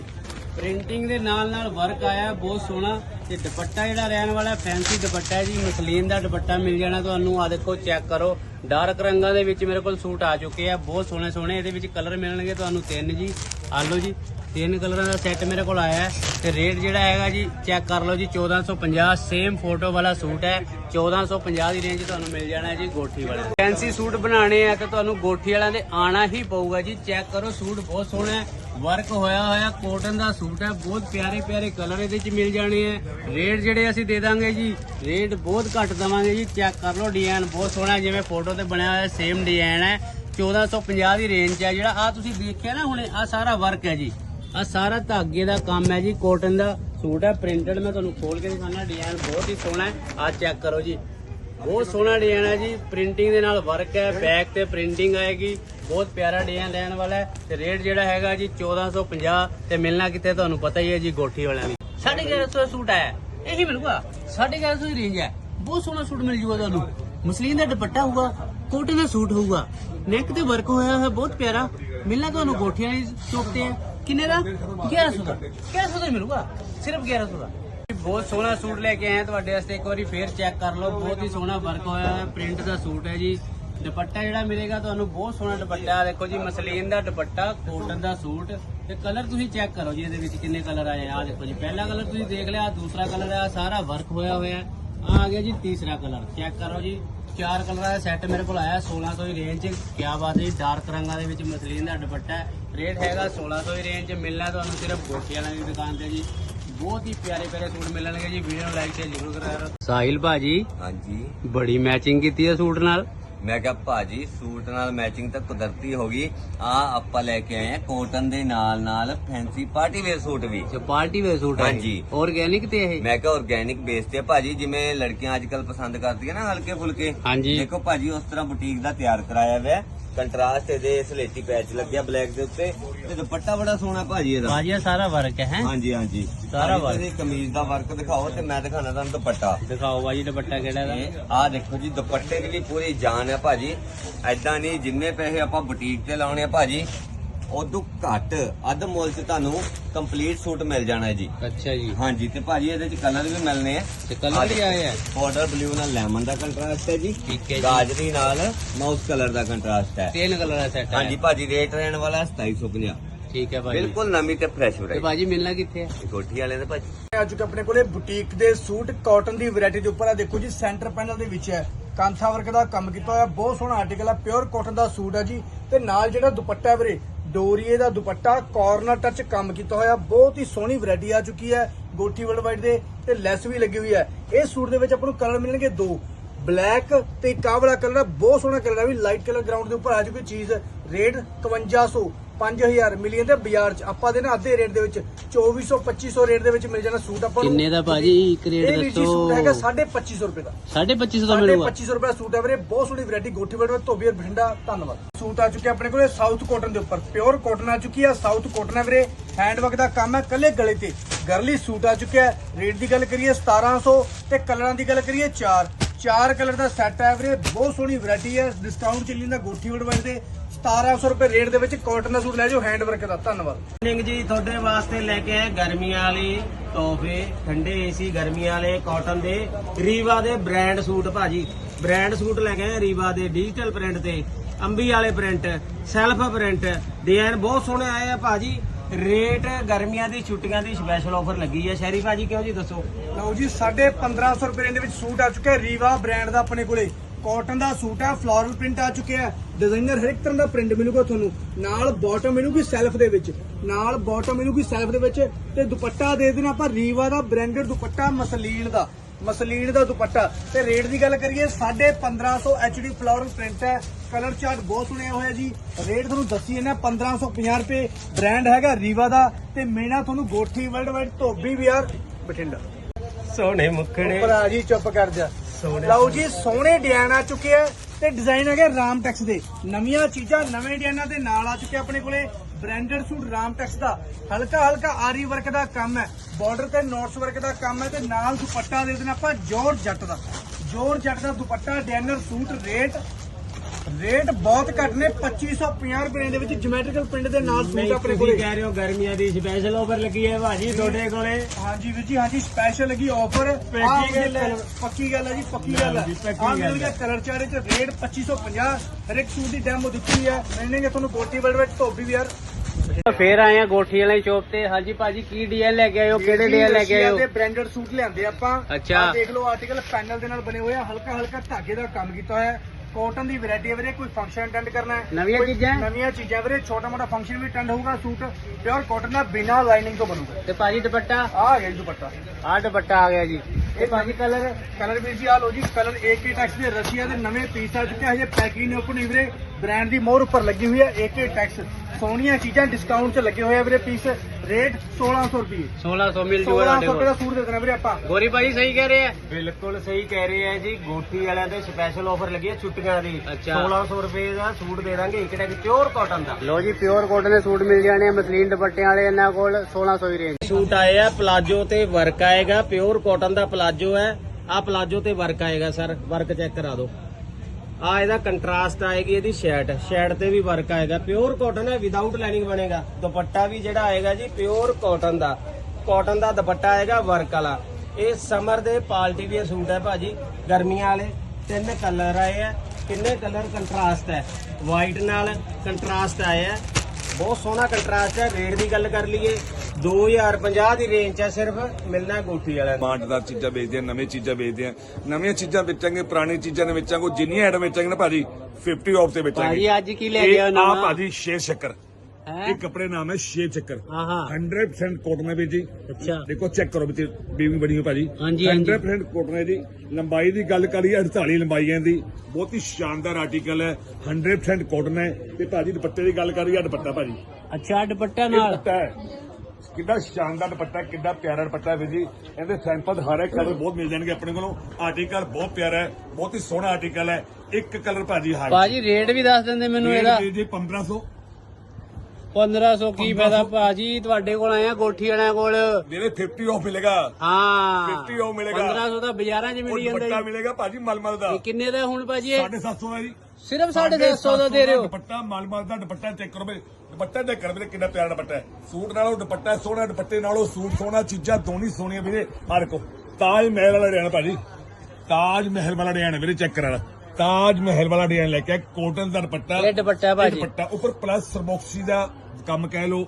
ਪ੍ਰਿੰਟਿੰਗ ਦੇ ਨਾਲ ਨਾਲ ਵਰਕ ਆਇਆ, ਬਹੁਤ ਸੋਹਣਾ। ਤੇ ਦੁਪੱਟਾ ਜਿਹੜਾ ਰਹਿਣ ਵਾਲਾ ਫੈਂਸੀ ਦੁਪੱਟਾ ਹੈ ਜੀ, ਮਸਲੀਨ ਦਾ ਦੁਪੱਟਾ ਮਿਲ ਜਾਣਾ ਤੁਹਾਨੂੰ। ਆ ਦੇਖੋ ਚੈੱਕ ਕਰੋ। ਡਾਰਕ ਰੰਗਾਂ ਦੇ ਵਿੱਚ ਮੇਰੇ ਕੋਲ ਸੂਟ ਆ ਚੁੱਕੇ ਆ, ਬਹੁਤ ਸੋਹਣੇ ਸੋਹਣੇ। ਇਹਦੇ ਵਿੱਚ ਕਲਰ ਮਿਲਣਗੇ ਤੁਹਾਨੂੰ ਤਿੰਨ ਜੀ। ਆ ਲਓ ਜੀ ਤਿੰਨ ਕਲਰਾਂ ਦਾ ਸੈੱਟ ਮੇਰੇ ਕੋਲ ਆਇਆ ਹੈ ਤੇ ਰੇਟ ਜਿਹੜਾ ਹੈਗਾ ਜੀ ਚੈੱਕ ਕਰ ਲਓ ਜੀ 1450 ਸੇਮ ਫੋਟੋ ਵਾਲਾ ਸੂਟ ਹੈ। 1450 ਦੀ ਰੇਂਜ ਤੁਹਾਨੂੰ ਮਿਲ ਜਾਣਾ ਹੈ ਜੀ ਗੋਠੀ ਵਾਲਾ ਫੈਂਸੀ ਸੂਟ ਬਣਾਉਣੇ ਆ ਤਾਂ ਤੁਹਾਨੂੰ ਗੋਠੀ ਵਾਲਿਆਂ ਦੇ ਆਣਾ ਹੀ ਪਊਗਾ ਜੀ। ਚੈੱਕ ਕਰੋ, ਸੂਟ ਬਹੁਤ ਸੋਹਣਾ ਹੈ। ਵਰਕ ਹੋਇਆ ਹੋਇਆ ਕੋਟਨ ਦਾ ਸੂਟ ਹੈ। ਬਹੁਤ ਪਿਆਰੇ ਪਿਆਰੇ ਕਲਰ ਇਹਦੇ ਚ ਮਿਲ ਜਾਣੇ ਆ। ਰੇਟ ਜਿਹੜੇ ਅਸੀਂ ਦੇ ਦਾਂਗੇ ਜੀ ਰੇਟ ਬਹੁਤ ਘੱਟ ਦਵਾਂਗੇ ਜੀ। ਚੈੱਕ ਕਰ ਲਓ ਡਿਜ਼ਾਈਨ ਬਹੁਤ ਸੋਹਣਾ ਜਿਵੇਂ ਫੋਟੋ ਤੇ ਬਣਿਆ ਹੋਇਆ ਸੇਮ ਡਿਜ਼ਾਈਨ ਹੈ। 1450 ਦੀ ਰੇਂਜ 'ਚ ਹੈ ਜਿਹੜਾ। ਆ ਤੁਸੀਂ ਦੇਖਿਆ ਨਾ ਹੁਣੇ ਆ ਸਾਰਾ ਵਰਕ ਹੈ ਜੀ। ਆ ਸਾਰਾ ਧਾਗੇ ਦਾ ਕੰਮ ਹੈ ਜੀ ਕੋਟਨ ਦਾ ਸੂਟ ਹੈ ਪ੍ਰਿੰਟਡ ਮੈਂ ਤੁਹਾਨੂੰ ਖੋਲ ਕੇ ਦਿਖਾਣਾ ਡਿਜ਼ਾਈਨ ਬਹੁਤ ਹੀ ਸੋਹਣਾ ਹੈ। ਆ ਚੈੱਕ ਕਰੋ ਜੀ। ਬਹੁਤ ਸੋਹਣਾ ਡਿਜ਼ਾਈਨ ਹੈ ਜੀ ਪ੍ਰਿੰਟਿੰਗ ਦੇ ਨਾਲ ਵਰਕ ਹੈ ਬੈਕ ਤੇ ਪ੍ਰਿੰਟਿੰਗ ਆਏਗੀ। ਬਹੁਤ ਪਿਆਰਾ ਡਿਜ਼ਾਈਨ ਰਹਿਣ ਵਾਲਾ ਹੈ। ਤੇ ਰੇਟ ਜਿਹੜਾ ਹੈਗਾ ਜੀ 1450 ਤੇ ਮਿਲਣਾ ਕਿੱਥੇ ਤੁਹਾਨੂੰ ਪਤਾ ਹੀ ਹੈ ਜੀ, ਗੋਠੀ ਵਾਲਿਆਂ ਦੀ। 1150 ਸੂਟ ਆਇਆ। ਇਹੀ ਮਿਲੂਗਾ। 1150 ਦੀ ਰੇਂਜ ਹੈ। ਬਹੁਤ ਸੋਹਣਾ ਸੂਟ ਮਿਲ ਜੂਗਾ ਤੁਹਾਨੂੰ। ਮਸਲੀਨ ਦਾ ਦੁਪੱਟਾ ਹੋਊਗਾ ਕੋਟਨ ਦਾ ਸੂਟ ਹੋਊਗਾ। ਨੈਕ ਤੇ ਵਰਕ ਹੋਇਆ ਹੈ ਬਹੁਤ ਪਿਆਰਾ। ਮਿਲਣਾ ਤੁਹਾਨੂੰ ਗੋਠੀਆਂ ਦੀ ਸ਼ੌਪ ਤੇ ਕਿੰਨੇ ਦਾ? 1100 ਦਾ। 1100 ਦਾ ਹੀ ਮਿਲੂਗਾ ਸਿਰਫ 1100 ਦਾ। ਬਹੁਤ ਸੋਹਣਾ ਸੂਟ ਲੈ ਕੇ ਆਏ ਤੁਹਾਡੇ ਵਾਸਤੇ ਇੱਕ ਵਾਰੀ ਫੇਰ ਚੈੱਕ ਕਰ ਲਓ ਬਹੁਤ ਹੀ ਸੋਹਣਾ ਵਰਕ ਹੋਇਆ ਹੈ ਪ੍ਰਿੰਟ ਦਾ ਸੂਟ ਹੈ ਜੀ। ਦੁਪੱਟਾ ਜਿਹੜਾ ਮਿਲੇਗਾ ਤੁਹਾਨੂੰ ਬਹੁਤ ਸੋਹਣਾ ਦੁਪੱਟਾ ਦੇਖੋ ਜੀ ਮਸਲੀਨ ਦਾ ਦੁਪੱਟਾ ਕੋਟਨ ਦਾ ਸੂਟ। ਤੇ ਕਲਰ ਤੁਸੀਂ ਚੈੱਕ ਕਰੋ ਜੀ ਇਹਦੇ ਵਿੱਚ ਕਿੰਨੇ ਕਲਰ ਆਏ ਆ ਦੇਖੋ ਜੀ ਪਹਿਲਾ ਕਲਰ ਤੁਸੀਂ ਦੇਖ ਲਿਆ ਦੂਸਰਾ ਕਲਰ ਆ ਸਾਰਾ ਵਰਕ ਹੋਇਆ ਹੋਇਆ। ਆਹ ਆ ਗਿਆ ਜੀ ਤੀਸਰਾ ਕਲਰ ਚੈੱਕ ਕਰੋ ਜੀ ਚਾਰ ਕਲਰਾਂ ਦਾ ਸੈੱਟ ਮੇਰੇ ਕੋਲ ਆਇਆ 1600 ਦੀ ਰੇਂਜ 'ਚ ਕਿਆ ਬਾਤ ਹੈ ਡਾਰਕ ਰੰਗਾਂ ਦੇ ਵਿੱਚ ਮਸਲੀਨ ਦਾ ਦੁਪੱਟਾ ਹੈ। ਰੇਟ ਹੈਗਾ 1600 ਦੀ ਰੇਂਜ 'ਚ ਮਿਲਣਾ ਤੁਹਾਨੂੰ ਸਿਰਫ ਗੋਟੀਆਂ ਵਾਲੀ ਦੁਕਾਨ ਤੇ ਜੀ। ਬਹੁਤ ਹੀ ਪਿਆਰੇ ਪਿਆਰੇ ਸੂਟ ਮਿਲਣਗੇ ਜੀ ਵੀਡੀਓ ਨੂੰ ਲਾਈਕ ਤੇ ਜ਼ਰੂਰ ਕਰਿਆ ਸਾਹਿਲ ਭਾਜੀ ਹਾਂਜੀ। ਬੜੀ ਮੈਚਿੰਗ ਕੀਤੀ ਹੈ ਸੂਟ ਨਾਲ। ਮੈਂ ਕਿਹਾ ਭਾਜੀ ਸੂਟ ਨਾਲ ਮੈਚਿੰਗ ਤਾਂ ਕੁਦਰਤੀ ਹੋ ਗਈ। ਆ ਆਪਾਂ ਲੈ ਕੇ ਆਏ ਆ ਕੋਟਨ ਦੇ ਨਾਲ ਨਾਲ ਫੈਂਸੀ ਪਾਰਟੀ ਵੇਅਰ ਸੂਟ ਵੀ। ਜੋ ਪਾਰਟੀ ਵੇ ਸੂਟ ਹੈ ਹਾਂਜੀ। ਆਰਗੇਨਿਕ ਤੇ ਇਹ? ਮੈਂ ਕਿਹਾ ਆਰਗੈਨਿਕ ਬੇਸ ਤੇ ਭਾਜੀ ਜਿਵੇਂ ਲੜਕੀਆਂ ਅੱਜ ਕੱਲ ਪਸੰਦ ਕਰਦੀਆਂ ਨਾ ਹਲਕੇ ਫੁਲਕੇ। ਹਾਂਜੀ। ਦੇਖੋ ਭਾਜੀ ਉਸ ਤਰ੍ਹਾਂ ਬੁਟੀਕ ਦਾ ਤਿਆਰ ਕਰਾਇਆ ਹੋਇਆ। ਕੰਟਰਾਸਟ ਇਹਦੇ ਸਲੇਟੀ ਪੈਚ ਲੱਗਿਆ ਬਲੈਕ ਦੇ ਉੱਤੇ। ਤੇ ਦੁਪੱਟਾ ਬੜਾ ਸੋਹਣਾ ਭਾਜੀ ਇਹਦਾ। ਭਾਜੀ ਇਹ ਸਾਰਾ ਵਰਕ ਹੈ? ਹਾਂਜੀ ਹਾਂਜੀ। ਸਾਰਾ ਭਾਜੀ, ਤੁਸੀਂ ਕਮੀਜ਼ ਦਾ ਵਰਕ ਦਿਖਾਓ ਤੇ ਮੈਂ ਦਿਖਾਣਾ ਤੁਹਾਨੂੰ ਦੁਪੱਟਾ। ਦਿਖਾਓ ਭਾਜੀ ਦੁਪੱਟਾ ਕਿਹੜਾ ਦਾ ਇਹ ਆਹ ਦੇਖੋ ਜੀ ਦੁਪੱਟੇ ਦੀ ਵੀ ਪੂਰੀ ਜਾਨ ਹੈ ਭਾਜੀ। ਐਦਾਂ ਨਹੀਂ ਜਿੰਨੇ ਪੈਸੇ ਆਪਾਂ ਬੁਟੀਕ ਤੇ ਲਾਉਣੇ ਆ ਭਾਜੀ ਉਦੋਂ ਘੱਟ ਅੱਧ ਮੁੱਲ 'ਚ ਤੁਹਾਨੂੰ ਕੰਪਲੀਟ ਸੂਟ ਮਿਲ ਜਾਣਾ ਹੈ ਜੀ। ਅੱਛਾ ਜੀ। ਹਾਂਜੀ ਤੇ ਭਾਜੀ ਇਹਦੇ 'ਚ ਕਲਰ ਵੀ ਮਿਲਨੇ ਆ। ਤੇ ਕਲਰ ਵੀ ਆਏ ਆ? ਪਾਊਡਰ ਬਲੂ ਨਾਲ ਲੈਮਨ ਦਾ ਕੰਟਰਾਸਟ ਹੈ ਜੀ। ਠੀਕ ਹੈ ਜੀ। ਗਾਜਰੀ ਨਾਲ ਮਾਊਸ ਕਲਰ ਦਾ ਕੰਟਰਾਸਟ ਹੈ। ਤਿੰਨ ਕਲਰ ਦਾ ਸੈੱਟ ਹਾਂਜੀ ਹੈ ਭਾਜੀ ਰੇਟ ਰਹਿਣ ਵਾਲਾ 2750 ਠੀਕ ਹੈ ਭਾਜੀ। ਬਿਲਕੁਲ ਨਵੀਂ ਤੇ ਫਰੈਸ਼ ਤੇ ਵਰਾਈਟੀ ਭਾਜੀ ਮਿਲਣਾ ਕਿੱਥੇ ਹੈ ਕੋਠੀ ਵਾਲੇ ਦੇ ਭਾਜੀ। ਅੱਜ ਆਪਣੇ ਕੋਲੇ ਬੁਟੀਕ ਦੇ ਸੂਟ ਕਾਟਨ ਦੀ ਵੈਰਾਈਟੀ ਦੇ ਉੱਪਰ ਆ। ਦੇਖੋ ਜੀ ਸੈਂਟਰ ਪੈਨਲ ਦੇ ਵਿੱਚ ਹੈ। ਕਾਂਥਾ ਵਰਕ ਦਾ ਕੰਮ ਕੀਤਾ ਹੋਇਆ। ਬਹੁਤ ਸੋਹਣਾ ਆਰਟੀਕਲ ਆ। ਪਿਓਰ ਕਾਟਨ ਦਾ ਸੂਟ ਹੈ ਜੀ। ਤੇ ਨਾਲ ਜਿਹੜਾ ਦੁਪੱਟਾ ਵੀਰੇ ਡੋਰੀਏ ਦਾ ਦੁਪੱਟਾ ਕਾਰਨਰ ਟੱਚ ਕੰਮ ਕੀਤਾ ਹੋਇਆ। ਬਹੁਤ ਹੀ ਸੋਹਣੀ ਵੈਰਾਈਟੀ ਆ ਚੁੱਕੀ ਹੈ ਗੋਠੀ ਵਰਲਡ ਵਾਈਡ ਦੇ ਤੇ ਲੈਸ ਵੀ ਲੱਗੀ ਹੋਈ ਹੈ। ਇਹ ਸੂਟ ਦੇ ਵਿੱਚ ਆਪਾਂ ਨੂੰ ਕਲਰ ਮਿਲਣਗੇ ਦੋ। ਬਲੈਕ ਤੇ ਕਾਵਲਾ ਕਲਰ ਹੈ ਬਹੁਤ ਸੋਹਣਾ ਕਲਰ ਹੈ ਵੀ। ਲਾਈਟ ਕਲਰ ਗਰਾਊਂਡ ਦੇ ਉੱਪਰ ਆ ਚੁੱਕੀ ਚੀਜ਼। ਰੇਟ 5500 5000 ਮਿਲੀਅਨ ਦੇ ਬਾਜ਼ਾਰ ਚ। ਆਪਾਂ ਦੇ ਨਾ ਅੱਧੇ ਰੇਟ ਦੇ ਵਿੱਚ 2400 2500 ਰੇਟ ਦੇ ਵਿੱਚ ਮਿਲ ਜਾਣਾ ਸੂਟ ਆਪਾਂ ਨੂੰ। ਕਿੰਨੇ ਦਾ ਭਾਜੀ ਇੱਕ ਰੇਟ ਇਹ ਸੂਟ ਹੈਗਾ ਦੱਸੋ 2500 ਰੁਪਏ ਦਾ। 2550 ਦਾ ਮਿਲੂਗਾ? 2500 ਰੁਪਏ ਦਾ ਸੂਟ ਹੈ ਵੀਰੇ। ਬਹੁਤ ਸੋਹਣੀ ਵੈਰਾਈਟੀ ਗੋਠੀ ਵੜ ਧੋਬੀ ਔਰ ਬਠਿੰਡਾ ਧੰਨਵਾਦ। ਸੂਟ ਆ ਚੁੱਕੇ ਆਪਣੇ ਕੋਲੇ ਸਾਊਥ ਕਾਟਨ ਦੇ ਉੱਪਰ। ਪਿਓਰ ਕਾਟਨ ਆ ਚੁੱਕੀ ਹੈ ਸਾਊਥ ਕਾਟਨ ਹੈ ਵੀਰੇ। ਹੈਂਡਵਰਕ ਦਾ ਕੰਮ ਹੈ ਕੱਲੇ ਗਲੇ ਤੇ। ਗਰਲੀ ਸੂਟ ਆ ਚੁੱਕਿਆ ਰੇਟ ਦੀ ਗੱਲ ਕਰੀਏ 1700 ਤੇ ਕਲਰਾਂ ਦੀ ਗੱਲ ਕਰੀਏ 4 ਚਾਰ ਕਲਰ ਦਾ ਸੈੱਟ ਹੈ ਵੀਰੇ। ਬਹੁਤ ਸੋਹਣੀ ਵੈਰਾਈਟੀ ਹੈ। ਡਿਸਕਾਊਂਟ ਚੱਲੀ ਜਾਂਦਾ ਗੋਠੀ ਵੜ ਦੇ 1700 ਰੁਪਏ ਰੇਟ ਦੇ ਵਿੱਚ ਕਾਟਨ ਦਾ ਸੂਟ ਲੈ ਜਾਓ ਹੈਂਡਵਰਕ ਦਾ ਧੰਨਵਾਦ। ਮੋਰਨਿੰਗ ਜੀ ਤੁਹਾਡੇ ਵਾਸਤੇ ਲੈ ਕੇ ਆਏ ਗਰਮੀਆਂ ਵਾਲੇ ਤੋਹਫੇ ਠੰਡੇ ਏਸੀ ਗਰਮੀਆਂ ਵਾਲੇ ਕਾਟਨ ਦੇ ਰੀਵਾ ਦੇ ਬ੍ਰਾਂਡ ਸੂਟ ਭਾਜੀ। ਬ੍ਰਾਂਡ ਸੂਟ ਲੈ ਕੇ ਆਏ ਰੀਵਾ ਦੇ ਡਿਜੀਟਲ ਪ੍ਰਿੰਟ ਤੇ ਅੰਬੀ ਵਾਲੇ ਪ੍ਰਿੰਟ ਸੈਲਫ ਪ੍ਰਿੰਟ ਡਿਜ਼ਾਈਨ ਬਹੁਤ ਸੋਹਣੇ ਆਏ ਆ ਭਾਜੀ। ਰੇਟ ਗਰਮੀਆਂ ਦੀ ਛੁੱਟੀਆਂ ਦੀ ਸਪੈਸ਼ਲ ਆਫਰ ਲੱਗੀ ਹੈ ਸ਼ਹਿਰੀ ਭਾਜੀ ਕਿਉਂ ਜੀ ਦੱਸੋ? ਲਓ ਜੀ 1550 ਰੁਪਏ ਦੇ ਵਿੱਚ ਸੂਟ ਆ ਚੁੱਕਾ ਰੀਵਾ ਬ੍ਰਾਂਡ ਦਾ ਆਪਣੇ ਕੋਲੇ। ਕਾਟਨ ਦਾ ਸੂਟ ਹੈ ਫਲੋਰਲ ਪ੍ਰਿੰਟ ਆ ਚੁੱਕਿਆ ਹੈ। ਡਿਜ਼ਾਈਨਰ ਹਰ ਇੱਕ ਤਰ੍ਹਾਂ ਦਾ ਪ੍ਰਿੰਟ ਮਿਲੂਗਾ ਤੁਹਾਨੂੰ। ਨਾਲ ਬਾਟਮ ਮਿਲੂਗੀ ਸੈਲਫ ਦੇ ਵਿੱਚ। ਨਾਲ ਬਾਟਮ ਮਿਲੂਗੀ ਸੈਲਫ ਦੇ ਵਿੱਚ ਤੇ ਦੁਪੱਟਾ ਦੇ ਦੇਣਾ ਆਪਾਂ ਰੀਵਾ ਦਾ ਬ੍ਰਾਂਡਡ ਦੁਪੱਟਾ ਮਸਲੀਨ ਦਾ। ਮਸਲੀਨ ਦਾ ਦੁਪੱਟਾ। ਤੇ ਰੇਟ ਦੀ ਗੱਲ ਕਰੀਏ 1550 ਐਚਡੀ ਫਲੋਰਲ ਪ੍ਰਿੰਟ ਹੈ। ਕਲਰ ਚਾਰਟ ਬਹੁਤ ਸੁਣਿਆ ਹੋਇਆ ਜੀ। ਰੇਟ ਤੁਹਾਨੂੰ ਦੱਸੀ ਇਹਨਾਂ 1550 ਰੁਪਏ ਬ੍ਰਾਂਡ ਹੈਗਾ ਰੀਵਾ ਦਾ। ਤੇ ਮੇਨਾ ਤੁਹਾਨੂੰ ਗੋਠੀ ਵਰਲਡ ਵਾਈਡ ਧੋਬੀ ਵੀਆਰ ਬਠਿੰਡਾ। ਸੋਹਣੇ ਮੁਖੜੇ ਭਰਾ ਜੀ ਚੁੱਪ ਕਰ ਜਾ। ਲਓ ਜੀ, ਸੋਹਣੇ ਡਿਜ਼ਾਈਨ ਆ ਚੁੱਕੇ ਆ ਤੇ ਡਿਜ਼ਾਈਨ ਹੈਗੇ ਰਾਮ ਟੈਕਸ ਦੇ। ਨਵੀਆਂ ਚੀਜ਼ਾਂ, ਨਵੇਂ ਡਿਜ਼ਾਈਨਾਂ ਦੇ ਨਾਲ ਆ ਚੁੱਕੇ ਆਪਣੇ ਕੋਲੇ। ਬ੍ਰਾਂਡਡ ਸੂਟ ਰਾਮ ਟੈਕਸ ਦਾ। ਹਲਕਾ ਹਲਕਾ ਆਰੀ ਵਰਕ ਦਾ ਕੰਮ ਹੈ। ਬਾਰਡਰ ਤੇ ਨੋਟਸ ਵਰਕ ਦਾ ਕੰਮ ਹੈ ਤੇ ਨਾਲ ਦੁਪੱਟਾ ਦੇ ਦੇਣਾ ਆਪਾਂ ਜੋਰ ਜੱਟ ਦਾ। ਜੋਰ ਜੱਟ ਦਾ dupatta designer suit rate rate ਬਹੁਤ ਘੱਟ ਨੇ 2550 ਰੁਪਏ ਦੇ ਵਿੱਚ ਜਿਓਮੈਟ੍ਰੀਕਲ ਪ੍ਰਿੰਟ ਦੇ ਨਾਲ ਸੂਟ ਆਪਣੇ ਤੁਸੀਂ ਕੋਲੇ। ਕਹਿ ਰਹੇ ਹੋ ਗਰਮੀਆਂ ਦੀ ਸਪੈਸ਼ਲ ਆਫਰ ਲੱਗੀ ਹੈ ਭਾਜੀ ਤੁਹਾਡੇ ਕੋਲੇ? ਹਾਂਜੀ ਵੀਰ ਜੀ ਹਾਂਜੀ ਸਪੈਸ਼ਲ ਹੈਗੀ ਆਫਰ ਪੱਕੀ ਗੱਲ ਹੈ। ਪੱਕੀ ਗੱਲ ਹੈ ਜੀ ਪੱਕੀ ਗੱਲ ਹੈ। ਆ ਮਿਲ ਗਿਆ। ਕਲਰ ਚਾਰੇ ਚ ਰੇਟ 2550 ਹਰ ਇੱਕ ਸੂਟ ਦੀ ਡੈਮੋ ਦਿੱਤੀ ਹੈ। ਮਿਲਣਗੇ ਤੁਹਾਨੂੰ ਕੋਟੀ ਵਰਡ ਵਿੱਚ ਧੋਬੀ ਵੀ ਯਾਰ। ਫੇਰ ਆਏ ਆ ਗੋਠੀ ਵਾਲੀ ਸ਼ੋਪ ਤੇ। ਹਾਂਜੀ ਭਾਜੀ ਕੀ ਡੀਐਲ ਲੈ ਕੇ ਆਏ ਹੋ? ਕਿਹੜੇ ਡੀਐਲ ਲੈ ਕੇ ਆਏ ਹੋ? ਦੇ ਬ੍ਰਾਂਡਡ ਸੂਟ ਲਿਆਂਦੇ ਆਪਾਂ। ਅੱਛਾ। ਆਹ ਦੇਖ ਲਓ ਆਰਟੀਕਲ ਪੈਨਲ ਦੇ ਨਾਲ ਬਣੇ ਹੋਏ ਆ। ਹਲਕਾ ਹਲਕਾ ਧਾਗੇ ਦਾ ਕੰਮ ਕੀਤਾ ਹੋਇਆ। ਹੈ ਕਾਟਨ ਦੀ ਵੈਰਾਈਟੀ ਹੈ ਵੀਰੇ ਕੋਈ ਫੰਕਸ਼ਨ ਅਟੈਂਡ ਕਰਨਾ ਹੈ ਨਵੀਆਂ ਕੋਈ ਚੀਜ਼ਾਂ? ਨਵੀਆਂ ਚੀਜ਼ਾਂ ਵੀਰੇ ਛੋਟਾ ਮੋਟਾ ਫੰਕਸ਼ਨ ਵੀ ਅਟੈਂਡ ਹੋਊਗਾ ਸੂਟ ਪਿਓਰ ਕਾਟਨ ਦਾ ਬਿਨਾਂ ਲਾਈਨਿੰਗ ਤੋਂ ਬਣੂਗਾ। ਤੇ ਭਾਜੀ ਦੁਪੱਟਾ? ਆਹ ਆ ਗਿਆ ਜੀ ਦੁਪੱਟਾ। ਆਹ ਦੁਪੱਟਾ ਆ ਗਿਆ ਜੀ। ਇਹ ਭਾਜੀ ਕਲਰ ਕਲਰ ਵੀ ਜੀ ਆ ਲੋ ਜੀ ਕਲਰ ਏਕੇ ਟੈਕਸ ਦੇ ਰਸ਼ੀਆ ਦੇ ਨਵੇਂ ਪੀਸ ਆ ਚੁੱਕੇ ਆ ਹਜੇ ਪੈਕਿੰਗ ਨੇ ਓਪਨ ਵੀਰੇ। ਬ੍ਰਾਂਡ ਦੀ ਮੋਹਰ ਉੱਪਰ ਲੱਗੀ ਹੋਈ ਹੈ ਏਕੇ ਟੈਕਸ ਸੋਹਣੀਆਂ ਚੀਜ਼ਾਂ ਡਿਸਕਾਊਂਟ 'ਚ ਲੱਗੇ ਹੋਏ ਆ ਵੀਰੇ ਪੀਸ ਰੇਟ 1600 ਰੁਪਏ। 1600 ਮਿਲ ਜੂਗਾ 1600 ਤੁਹਾਡੇ ਰੁਪਏ ਦਾ ਸੂਟ ਦੇ ਦੇਣਾ ਵੀਰੇ ਆਪਾਂ। ਗੋਰੀ ਭਾਜੀ ਸਹੀ ਕਹਿ ਰਹੇ ਆ? ਬਿਲਕੁਲ ਸਹੀ ਕਹਿ ਰਹੇ ਆ ਜੀ। ਗੋਠੀ ਵਾਲਿਆਂ ਦੇ ਸਪੈਸ਼ਲ ਆਫਰ ਲੱਗੀ ਹੈ ਛੁੱਟੀਆਂ ਦੀ। ਅੱਛਾ। 1600 ਰੁਪਏ ਦਾ ਸੂਟ ਦੇ ਦਾਂਗੇ ਇੱਕ ਟੈਕ ਪਿਓਰ ਕਾਟਨ ਦਾ। ਲੋ ਜੀ ਪਿਓਰ ਕੋਟਨ ਦੇ ਸੂਟ ਮਿਲ ਜਾਣੇ ਆ ਮਸਲੀਨ ਦੁਪੱਟਿਆਂ ਵਾਲੇ ਇਹਨਾਂ ਕੋਲ 1600 ਦੀ ਰੇਂਜ ਸੂਟ ਆਏ ਆ ਪਲਾਜੋ ਤੇ ਵਰਕ ਆਏਗਾ ਪਿਓਰ ਕਾਟਨ ਦਾ ਪਲਾਜੋ ਹੈ। ਆ ਪਲਾਜੋ ਤੇ ਵਰਕ ਆਏਗਾ ਸਰ ਵਰਕ ਚੈੱਕ ਕਰਾ ਦਿਓ। ਆ ਇਹਦਾ ਕੰਟਰਾਸਟ ਆਏਗੀ ਇਹਦੀ ਸ਼ੈਟ ਸ਼ੈਟ ਤੇ ਵੀ ਵਰਕ ਆਏਗਾ। ਪਿਓਰ ਕਾਟਨ ਹੈ ਵਿਦਆਊਟ ਲਾਈਨਿੰਗ ਬਣੇਗਾ। ਦੁਪੱਟਾ ਵੀ ਜਿਹੜਾ ਆਏਗਾ ਜੀ ਪਿਓਰ ਕਾਟਨ ਦਾ। ਕਾਟਨ ਦਾ ਦੁਪੱਟਾ ਆਏਗਾ ਵਰਕ ਵਾਲਾ। ਇਹ ਸਮਰ ਦੇ ਪਾਲਟੀ ਵੀ ਸੂਟ ਹੈ ਭਾਜੀ, ਗਰਮੀਆਂ ਵਾਲੇ। ਤਿੰਨ ਕਲਰ ਆਏ ਆ। ਕਿੰਨੇ ਕਲਰ ਕੰਟਰਾਸਟ ਹੈ? ਵਾਈਟ ਨਾਲ ਕੰਟਰਾਸਟ ਆਇਆ। ਹੈ ਬਹੁਤ ਸੋਹਣਾ ਕੰਟਰਾਸਟ ਹੈ ਰੇਟ ਦੀ ਗੱਲ ਕਰ ਲਈਏ। 2050 ਦੀ ਰੇਂਜ 'ਚ ਹੈ ਸਿਰਫ ਮਿਲਣਾ ਗੋਠੀ ਵਾਲਾ ਮਾਂਟਦਾਰ ਚੀਜ਼ਾਂ ਵੇਚਦੇ ਆ ਨਵੀਂ ਚੀਜ਼ਾਂ ਵੇਚਦੇ ਆ। ਨਵੀਆਂ ਚੀਜ਼ਾਂ ਵੇਚਾਂਗੇ ਪੁਰਾਣੀ ਚੀਜ਼ਾਂ ਨੇ ਵੇਚਾਂਗੇ ਜਿੰਨੀਆਂ ਐਡ ਵੇਚਾਂਗੇ ਨਾ ਭਾਜੀ 50 ਆਫ ਤੇ ਵੇਚਾਂਗੇ। ਭਾਜੀ ਅੱਜ ਕੀ ਲੈ ਕੇ ਆਏ ਇਹ ਆ? ਭਾਜੀ ਸ਼ੇਰ ਸ਼ੱਕਰ ਇਹ ਕੱਪੜੇ ਨਾਮ ਹੈ ਸ਼ੇਰ ਚੱਕਰ। ਹਾਂ ਹਾਂ। 100% ਕੋਟਨ ਹੈ ਵੀਰ ਜੀ। ਅੱਛਾ। ਦੇਖੋ ਚੈੱਕ ਕਰੋ ਵਿੱਚ ਬੀਵਿੰਗ ਬਣੀ ਹੋਈ ਭਾਜੀ। ਹਾਂਜੀ, ਹਾਂਜੀ। 100% ਕੋਟਨ ਹੈ ਜੀ। ਲੰਬਾਈ ਦੀ ਗੱਲ ਕਰੀਏ 48 ਲੰਬਾਈ ਹੈ ਦੀ ਬਹੁਤ ਹੀ ਸ਼ਾਨਦਾਰ ਆਰਟੀਕਲ ਹੈ। 100% ਕੋਟਨ ਹੈ। ਤੇ ਭਾਜੀ ਦੁਪੱਟੇ ਦੀ ਗੱਲ ਕਰੀਏ ਦੁਪੱਟਾ ਭਾਜੀ। ਅੱਛਾ ਦੁਪੱਟਾ ਨਾਲ? ਦੁਪੱਟਾ ਹੈ। ਕਿੰਨਾ ਸ਼ਾਨਦਾਰ ਦੁਪੱਟਾ ਕਿੰਨਾ ਪਿਆਰਾ ਦੁਪੱਟਾ ਵੀਰ ਜੀ। ਇਹਦੇ ਸੈਂਪਲ ਹਰ ਇੱਕ ਕਲਰ ਬਹੁਤ ਮਿਲ ਜਾਣਗੇ ਆਪਣੇ ਕੋਲੋਂ। ਆਰਟੀਕਲ ਬਹੁਤ ਪਿਆਰਾ ਹੈ ਬਹੁਤ ਹੀ ਸੋਹਣਾ ਆਰਟੀਕਲ ਹੈ। ਇੱਕ ਕਲਰ ਭਾਜੀ ਹਾਰ ਭਾਜੀ ਰੇਟ ਵੀ ਦੱਸ ਦਿੰਦੇ ਮੈਨੂੰ ਇਹਦਾ। ਜੀ 1500 1500 ਕੀ ਫਾਇਦਾ? ਭਾਜੀ ਤੁਹਾਡੇ ਕੋਲ ਆਇਆ ਗੋਠੀ ਵਾਲਿਆਂ ਕੋਲ। ਮੇਰੇ 50 ਆਫ ਮਿਲੇਗਾ। ਹਾਂ। 50 ਉਹ ਮਿਲੇਗਾ। 1500 ਤਾਂ ਬਾਜ਼ਾਰਾਂ 'ਚ ਮਿਲੀ ਜਾਂਦਾ ਜੀ। ਮਿਲੇਗਾ ਭਾਜੀ ਮਲਮਲ ਦਾ। ਕਿੰਨੇ ਦਾ ਹੁਣ ਭਾਜੀ? ਇਹ 750 ਦਾ ਜੀ। ਸਿਰਫ 750 ਦਾ ਦੇ ਰਹੇ ਹੋ ਦੁਪੱਟਾ ਮਲਮਲ ਦਾ ਦੁਪੱਟਾ ਚੈੱਕ ਕਰੋ ਮੇਰੇ ਦੁਪੱਟਾ ਚੈੱਕ ਕਰੋ ਮੇਰੇ ਕਿੰਨਾ ਪਿਆਰਾ ਦੁਪੱਟਾ ਹੈ। ਸੂਟ ਨਾਲੋਂ ਦੁਪੱਟਾ ਸੋਹਣਾ ਦੁਪੱਟੇ ਨਾਲੋਂ ਸੂਟ ਸੋਹਣਾ ਚੀਜ਼ਾਂ ਦੋਨੀ ਸੋਹਣੀਆਂ ਵੀਰੇ। ਆ ਦੇਖੋ ਤਾਜ ਮਹਿਲ ਵਾਲਾ ਡਿਜ਼ਾਈਨ ਭਾਜੀ। ਤਾਜ ਮਹਿਲ ਵਾਲਾ ਡਿਜ਼ਾਈਨ ਵੀਰੇ ਚੈੱਕ ਕਰਾ ਤਾਜ ਮਹਿਲ ਵਾਲਾ ਡਿਜ਼ਾਈਨ ਲੈ ਕੇ ਕੋਟਨ ਦਾ ਦੁਪੱਟਾ ਇਹ ਦੁਪੱਟਾ ਭਾਜੀ। ਦੁਪੱਟਾ। ਉੱਪਰ ਪਲੱਸ ਸਰਬੋਕਸੀ ਦਾ ਕੰਮ ਕਹਿ ਲੋ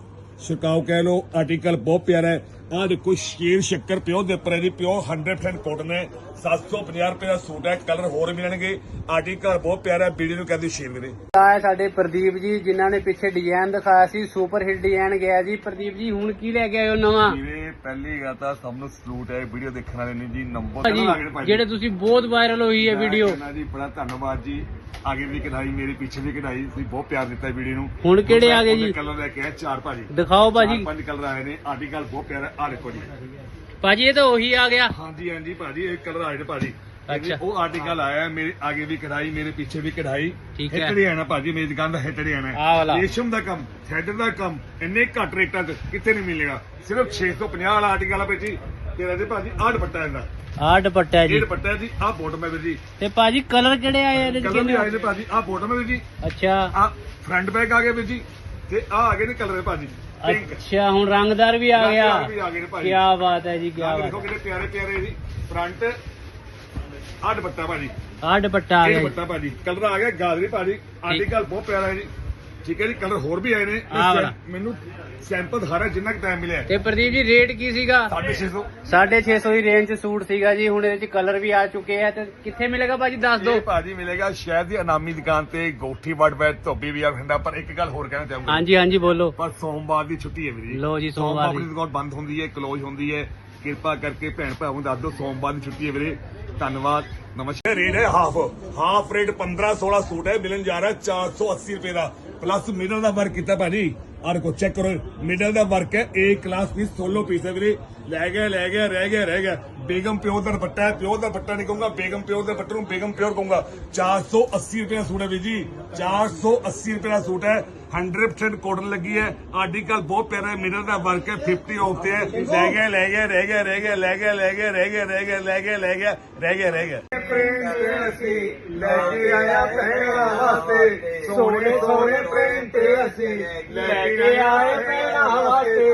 ਛਿਕਾਓ ਕਹਿ ਲੋ ਆਰਟੀਕਲ ਬਹੁਤ ਪਿਆਰਾ ਹੈ। ਆ ਦੇਖੋ ਸ਼ੇਰ ਸ਼ੱਕਰ ਪਿਓ ਦੇ ਉੱਪਰ ਹੈ ਜੀ ਪਿਓ 100% ਕੋਟਨ ਹੈ 750 ਰੁਪਏ ਦਾ ਸੂਟ ਹੈ ਕਲਰ ਹੋਰ ਮਿਲਣਗੇ। ਆਰਟੀਕਲ ਬਹੁਤ ਪਿਆਰਾ ਵੀਡੀਓ ਨੂੰ ਕਹਿੰਦੀ ਸ਼ੇਰ ਵੀਰੇ। ਆ ਸਾਡੇ ਪ੍ਰਦੀਪ ਜੀ ਜਿਨ੍ਹਾਂ ਨੇ ਪਿੱਛੇ ਡਿਜ਼ਾਈਨ ਦਿਖਾਇਆ ਸੀ ਸੁਪਰ ਹਿੱਟ ਡਿਜ਼ਾਈਨ ਗਿਆ ਜੀ। ਪ੍ਰਦੀਪ ਜੀ ਹੁਣ ਕੀ ਲੈ ਕੇ ਆਏ ਹੋ ਨਵਾਂ? ਵੀਰੇ ਪਹਿਲੀ ਗੱਲ ਤਾਂ ਸਭ ਨੂੰ ਸਲੂਟ ਹੈ ਵੀਡੀਓ ਦੇਖਣ ਵਾਲੇ ਨੇ ਜੀ ਨੰਬਰ ਭਾਜੀ ਜਿਹੜੇ ਤੁਸੀਂ ਬਹੁਤ ਵਾਇਰਲ ਹੋਈ ਹੈ ਵੀਡੀਓ। ਜੀ ਬੜਾ ਧੰਨਵਾਦ ਜੀ। ਆਗੇ ਵੀ ਕਢਾਈ ਮੇਰੇ ਪਿੱਛੇ ਵੀ ਕਢਾਈ ਤੁਸੀਂ ਬਹੁਤ ਪਿਆਰ ਦਿੱਤਾ ਵੀਡੀਓ ਨੂੰ। ਹੁਣ ਕਿਹੜੇ ਆ ਗਏ ਜੀ? ਕਲਰ ਲੈ ਕੇ ਆਏ ਚਾਰ ਭਾਜੀ। ਦਿਖਾਓ ਭਾਜੀ। ਚਾਰ ਪੰਜ ਕਲਰ ਆਏ ਨੇ ਆਰਟੀਕਲ ਬਹੁਤ ਪਿਆਰਾ ਆ ਦੇਖੋ ਜੀ। ਭਾਜੀ ਇਹ ਤਾਂ ਉਹੀ ਆ ਗਿਆ। ਹਾਂਜੀ ਹਾਂਜੀ ਭਾਜੀ ਇਹ ਕਲਰ ਨੇ ਭਾਜੀ। ਅੱਛਾ। ਉਹ ਆਰਟੀਕਲ ਆਇਆ ਹੈ, ਮੇਰੇ ਆਗੇ ਵੀ ਕਢਾਈ ਮੇਰੇ ਪਿੱਛੇ ਵੀ ਕਢਾਈ। ਠੀਕ ਹੈ। ਹਿੱਟੜੀ ਆਣਾ ਭਾਜੀ ਮੇਰੀ ਦੁਕਾਨ ਦਾ ਹਿੱਟੜੀ ਆਣਾ। ਆਹ ਵਾਲਾ। ਰੇਸ਼ਮ ਦਾ ਕੰਮ ਥੈਡਰ ਦਾ ਕੰਮ ਇੰਨੇ ਘੱਟ ਰੇਟਾਂ 'ਚ ਕਿਤੇ ਨਹੀਂ ਮਿਲੇਗਾ। ਸਿਰਫ 650 ਵਾਲਾ ਆਰਟੀਕਲ ਆ ਭਾਜੀ। ਤੇਰਾ ਦੇ ਭਾਜੀ ਆਹ ਦੁਪੱਟਾ ਇਹਦਾ। ਆ ਦੁਪੱਟਾ ਇਹ ਜੀ ਦੁਪੱਟਾ ਹੈ ਜੀ ਆਹ ਬੋਟਮ ਹੈ ਵੀਰ ਜੀ ਤੇ ਭਾਜੀ ਕਲਰ ਕਿਹੜੇ ਆਏ ਇਹਦੇ ਚ ਕਲਰ ਵੀ ਆਏ ਨੇ ਭਾਜੀ ਆਹ ਬੋਟਮ ਹੈ ਵੀਰ ਜੀ ਅੱਛਾ। ਆਹ ਫਰੰਟ ਬੈਕ ਆ ਗਿਆ ਵੀਰ ਜੀ ਤੇ ਆਹ ਆ ਗਏ ਨੇ ਕਲਰ ਭਾਜੀ। ਪਿੰਕ ਅੱਛਾ ਹੁਣ ਰੰਗਦਾਰ ਵੀ ਆ ਗਿਆ। ਰੰਗਦਾਰ ਵੀ ਆ ਗਏ ਨੇ ਭਾਜੀ। ਕੀ ਬਾਤ ਹੈ ਜੀ ਕੀ ਆਹ ਬਾਤ ਦੇਖੋ ਕਿੰਨੇ ਪਿਆਰੇ ਪਿਆਰੇ ਜੀ। ਫਰੰਟ ਆਹ ਦੁਪੱਟਾ ਭਾਜੀ। ਆ ਦੁਪੱਟਾ ਆ ਇਹ ਗਿਆ। ਦੁਪੱਟਾ ਭਾਜੀ। ਕਲਰ ਆ ਗਿਆ ਗਾਜਰੀ ਭਾਜੀ। ਆਰਟੀਕਲ ਬਹੁਤ ਪਿਆਰਾ ਹੈ ਜੀ। ਠੀਕ ਹੈ ਜੀ ਕਲਰ ਹੋਰ ਵੀ ਆਏ ਨੇ। ਆਹ ਵਾਲਾ। ਮੈਨੂੰ ਸੈਂਪਲ ਦਿਖਾ ਜਿੰਨਾ ਕਿ ਟਾਈਮ ਮਿਲਿਆ ਤੇ ਪ੍ਰਦੀਪ ਜੀ ਰੇਟ ਕੀ ਸੀਗਾ? 650 650 ਦੀ ਰੇਂਜ ਚ ਸੂਟ ਸੀਗਾ ਜੀ ਹੁਣ ਇਹਦੇ ਚ ਕਲਰ ਵੀ ਆ ਚੁੱਕੇ ਆ ਤੇ ਕਿੱਥੇ ਮਿਲੇਗਾ ਭਾਜੀ ਦੱਸ ਦਿਓ। ਇਹ ਭਾਜੀ ਮਿਲੇਗਾ ਸ਼ਹਿਰ ਦੀ ਅਨਾਮੀ ਦੁਕਾਨ ਤੇ ਗੋਠੀ ਵੜਵੈਟ ਧੋਬੀ ਵੀ ਆ ਖੰਡਾ ਪਰ ਇੱਕ ਗੱਲ ਹੋਰ ਕਹਿਣਾ ਚਾਹੂੰਗਾ। ਹਾਂਜੀ ਹਾਂਜੀ ਬੋਲੋ। ਪਰ ਸੋਮਵਾਰ ਦੀ ਛੁੱਟੀ ਹੈ ਵੀਰੇ ਲਓ ਜੀ, ਸੋਮਵਾਰ ਦੀ। ਆਪਣੀ ਦੁਕਾਨ ਬੰਦ ਹੁੰਦੀ ਹੈ ਕਲੋਜ਼ ਹੁੰਦੀ ਹੈ। ਕਿਰਪਾ ਕਰਕੇ ਭੈਣ ਭਰਾਵਾਂ ਨੂੰ ਦੱਸ ਦਿਓ ਸੋਮਵਾਰ ਦੀ ਛੁੱਟੀ ਹੈ ਵੀਰੇ। ਧੰਨਵਾਦ। ਨਮਸਕਾਰ। ਰੇਟ ਹੈ ਹਾਫ ਹਾਫ ਰੇਟ 15 16 ਸੂਟ ਹੈ ਮਿਲਣ ਜਾ ਰਿਹਾ 480 ਰੁਪਏ ਦਾ। ਪਲੱਸ ਮਿਡਲ ਦਾ ਵਰਕ ਕੀਤਾ ਭਾਜੀ। ਆਹ ਕੋ ਚੈੱਕ ਕਰੋ ਮਿਡਲ ਦਾ ਵਰਕ ਹੈ, A class piece solo piece ਹੈ ਵੀਰੇ। ਲੈ ਗਿਆ ਲੈ ਗਿਆ ਰਹਿ ਗਿਆ ਰਹਿ ਗਿਆ। ਬੇਗਮ ਪਿਓਰ ਦਾ ਦੁਪੱਟਾ ਹੈ ਪਿਓਰ ਦਾ ਦੁਪੱਟਾ ਨਹੀਂ ਕਹੂੰਗਾ ਬੇਗਮ ਪਿਓਰ ਦੇ ਦੁਪੱਟੇ ਨੂੰ ਬੇਗਮ ਪਿਓਰ ਕਹੂੰਗਾ। 480 ਰੁਪਏ ਦਾ ਸੂਟ ਹੈ ਵੀਰ ਜੀ 480 ਰੁਪਏ ਦਾ ਸੂਟ ਹੈ 100% ਕੋਟਨ ਲੱਗੀ ਹੈ। ਆਰਟੀਕਲ ਬਹੁਤ ਪਿਆਰਾ ਹੈ ਮਿਰਰ ਦਾ ਵਰਕ ਹੈ 50 ਆਫ ਤੇ ਹੈ। ਲੈ ਗਿਆ ਲੈ ਗਿਆ ਰਹਿ ਗਿਆ ਰਹਿ ਗਿਆ ਲੈ ਗਿਆ ਲੈ ਗਿਆ ਰਹਿ ਗਿਆ ਰਹਿ ਗਿਆ ਲੈ ਗਿਆ ਲੈ ਗਿਆ ਰਹਿ ਗਿਆ ਰਹਿ ਗਿਆ। ਲੈ ਕੇ ਆਇਆ ਪਹਿਣਾ ਵਾਸਤੇ। ਸੋਹਣੇ ਸੋਹਣੇ ਪ੍ਰਿੰਟ ਅਸੀਂ ਲੈ ਕੇ ਆਏ ਪਹਿਣਾ ਵਾਸਤੇ।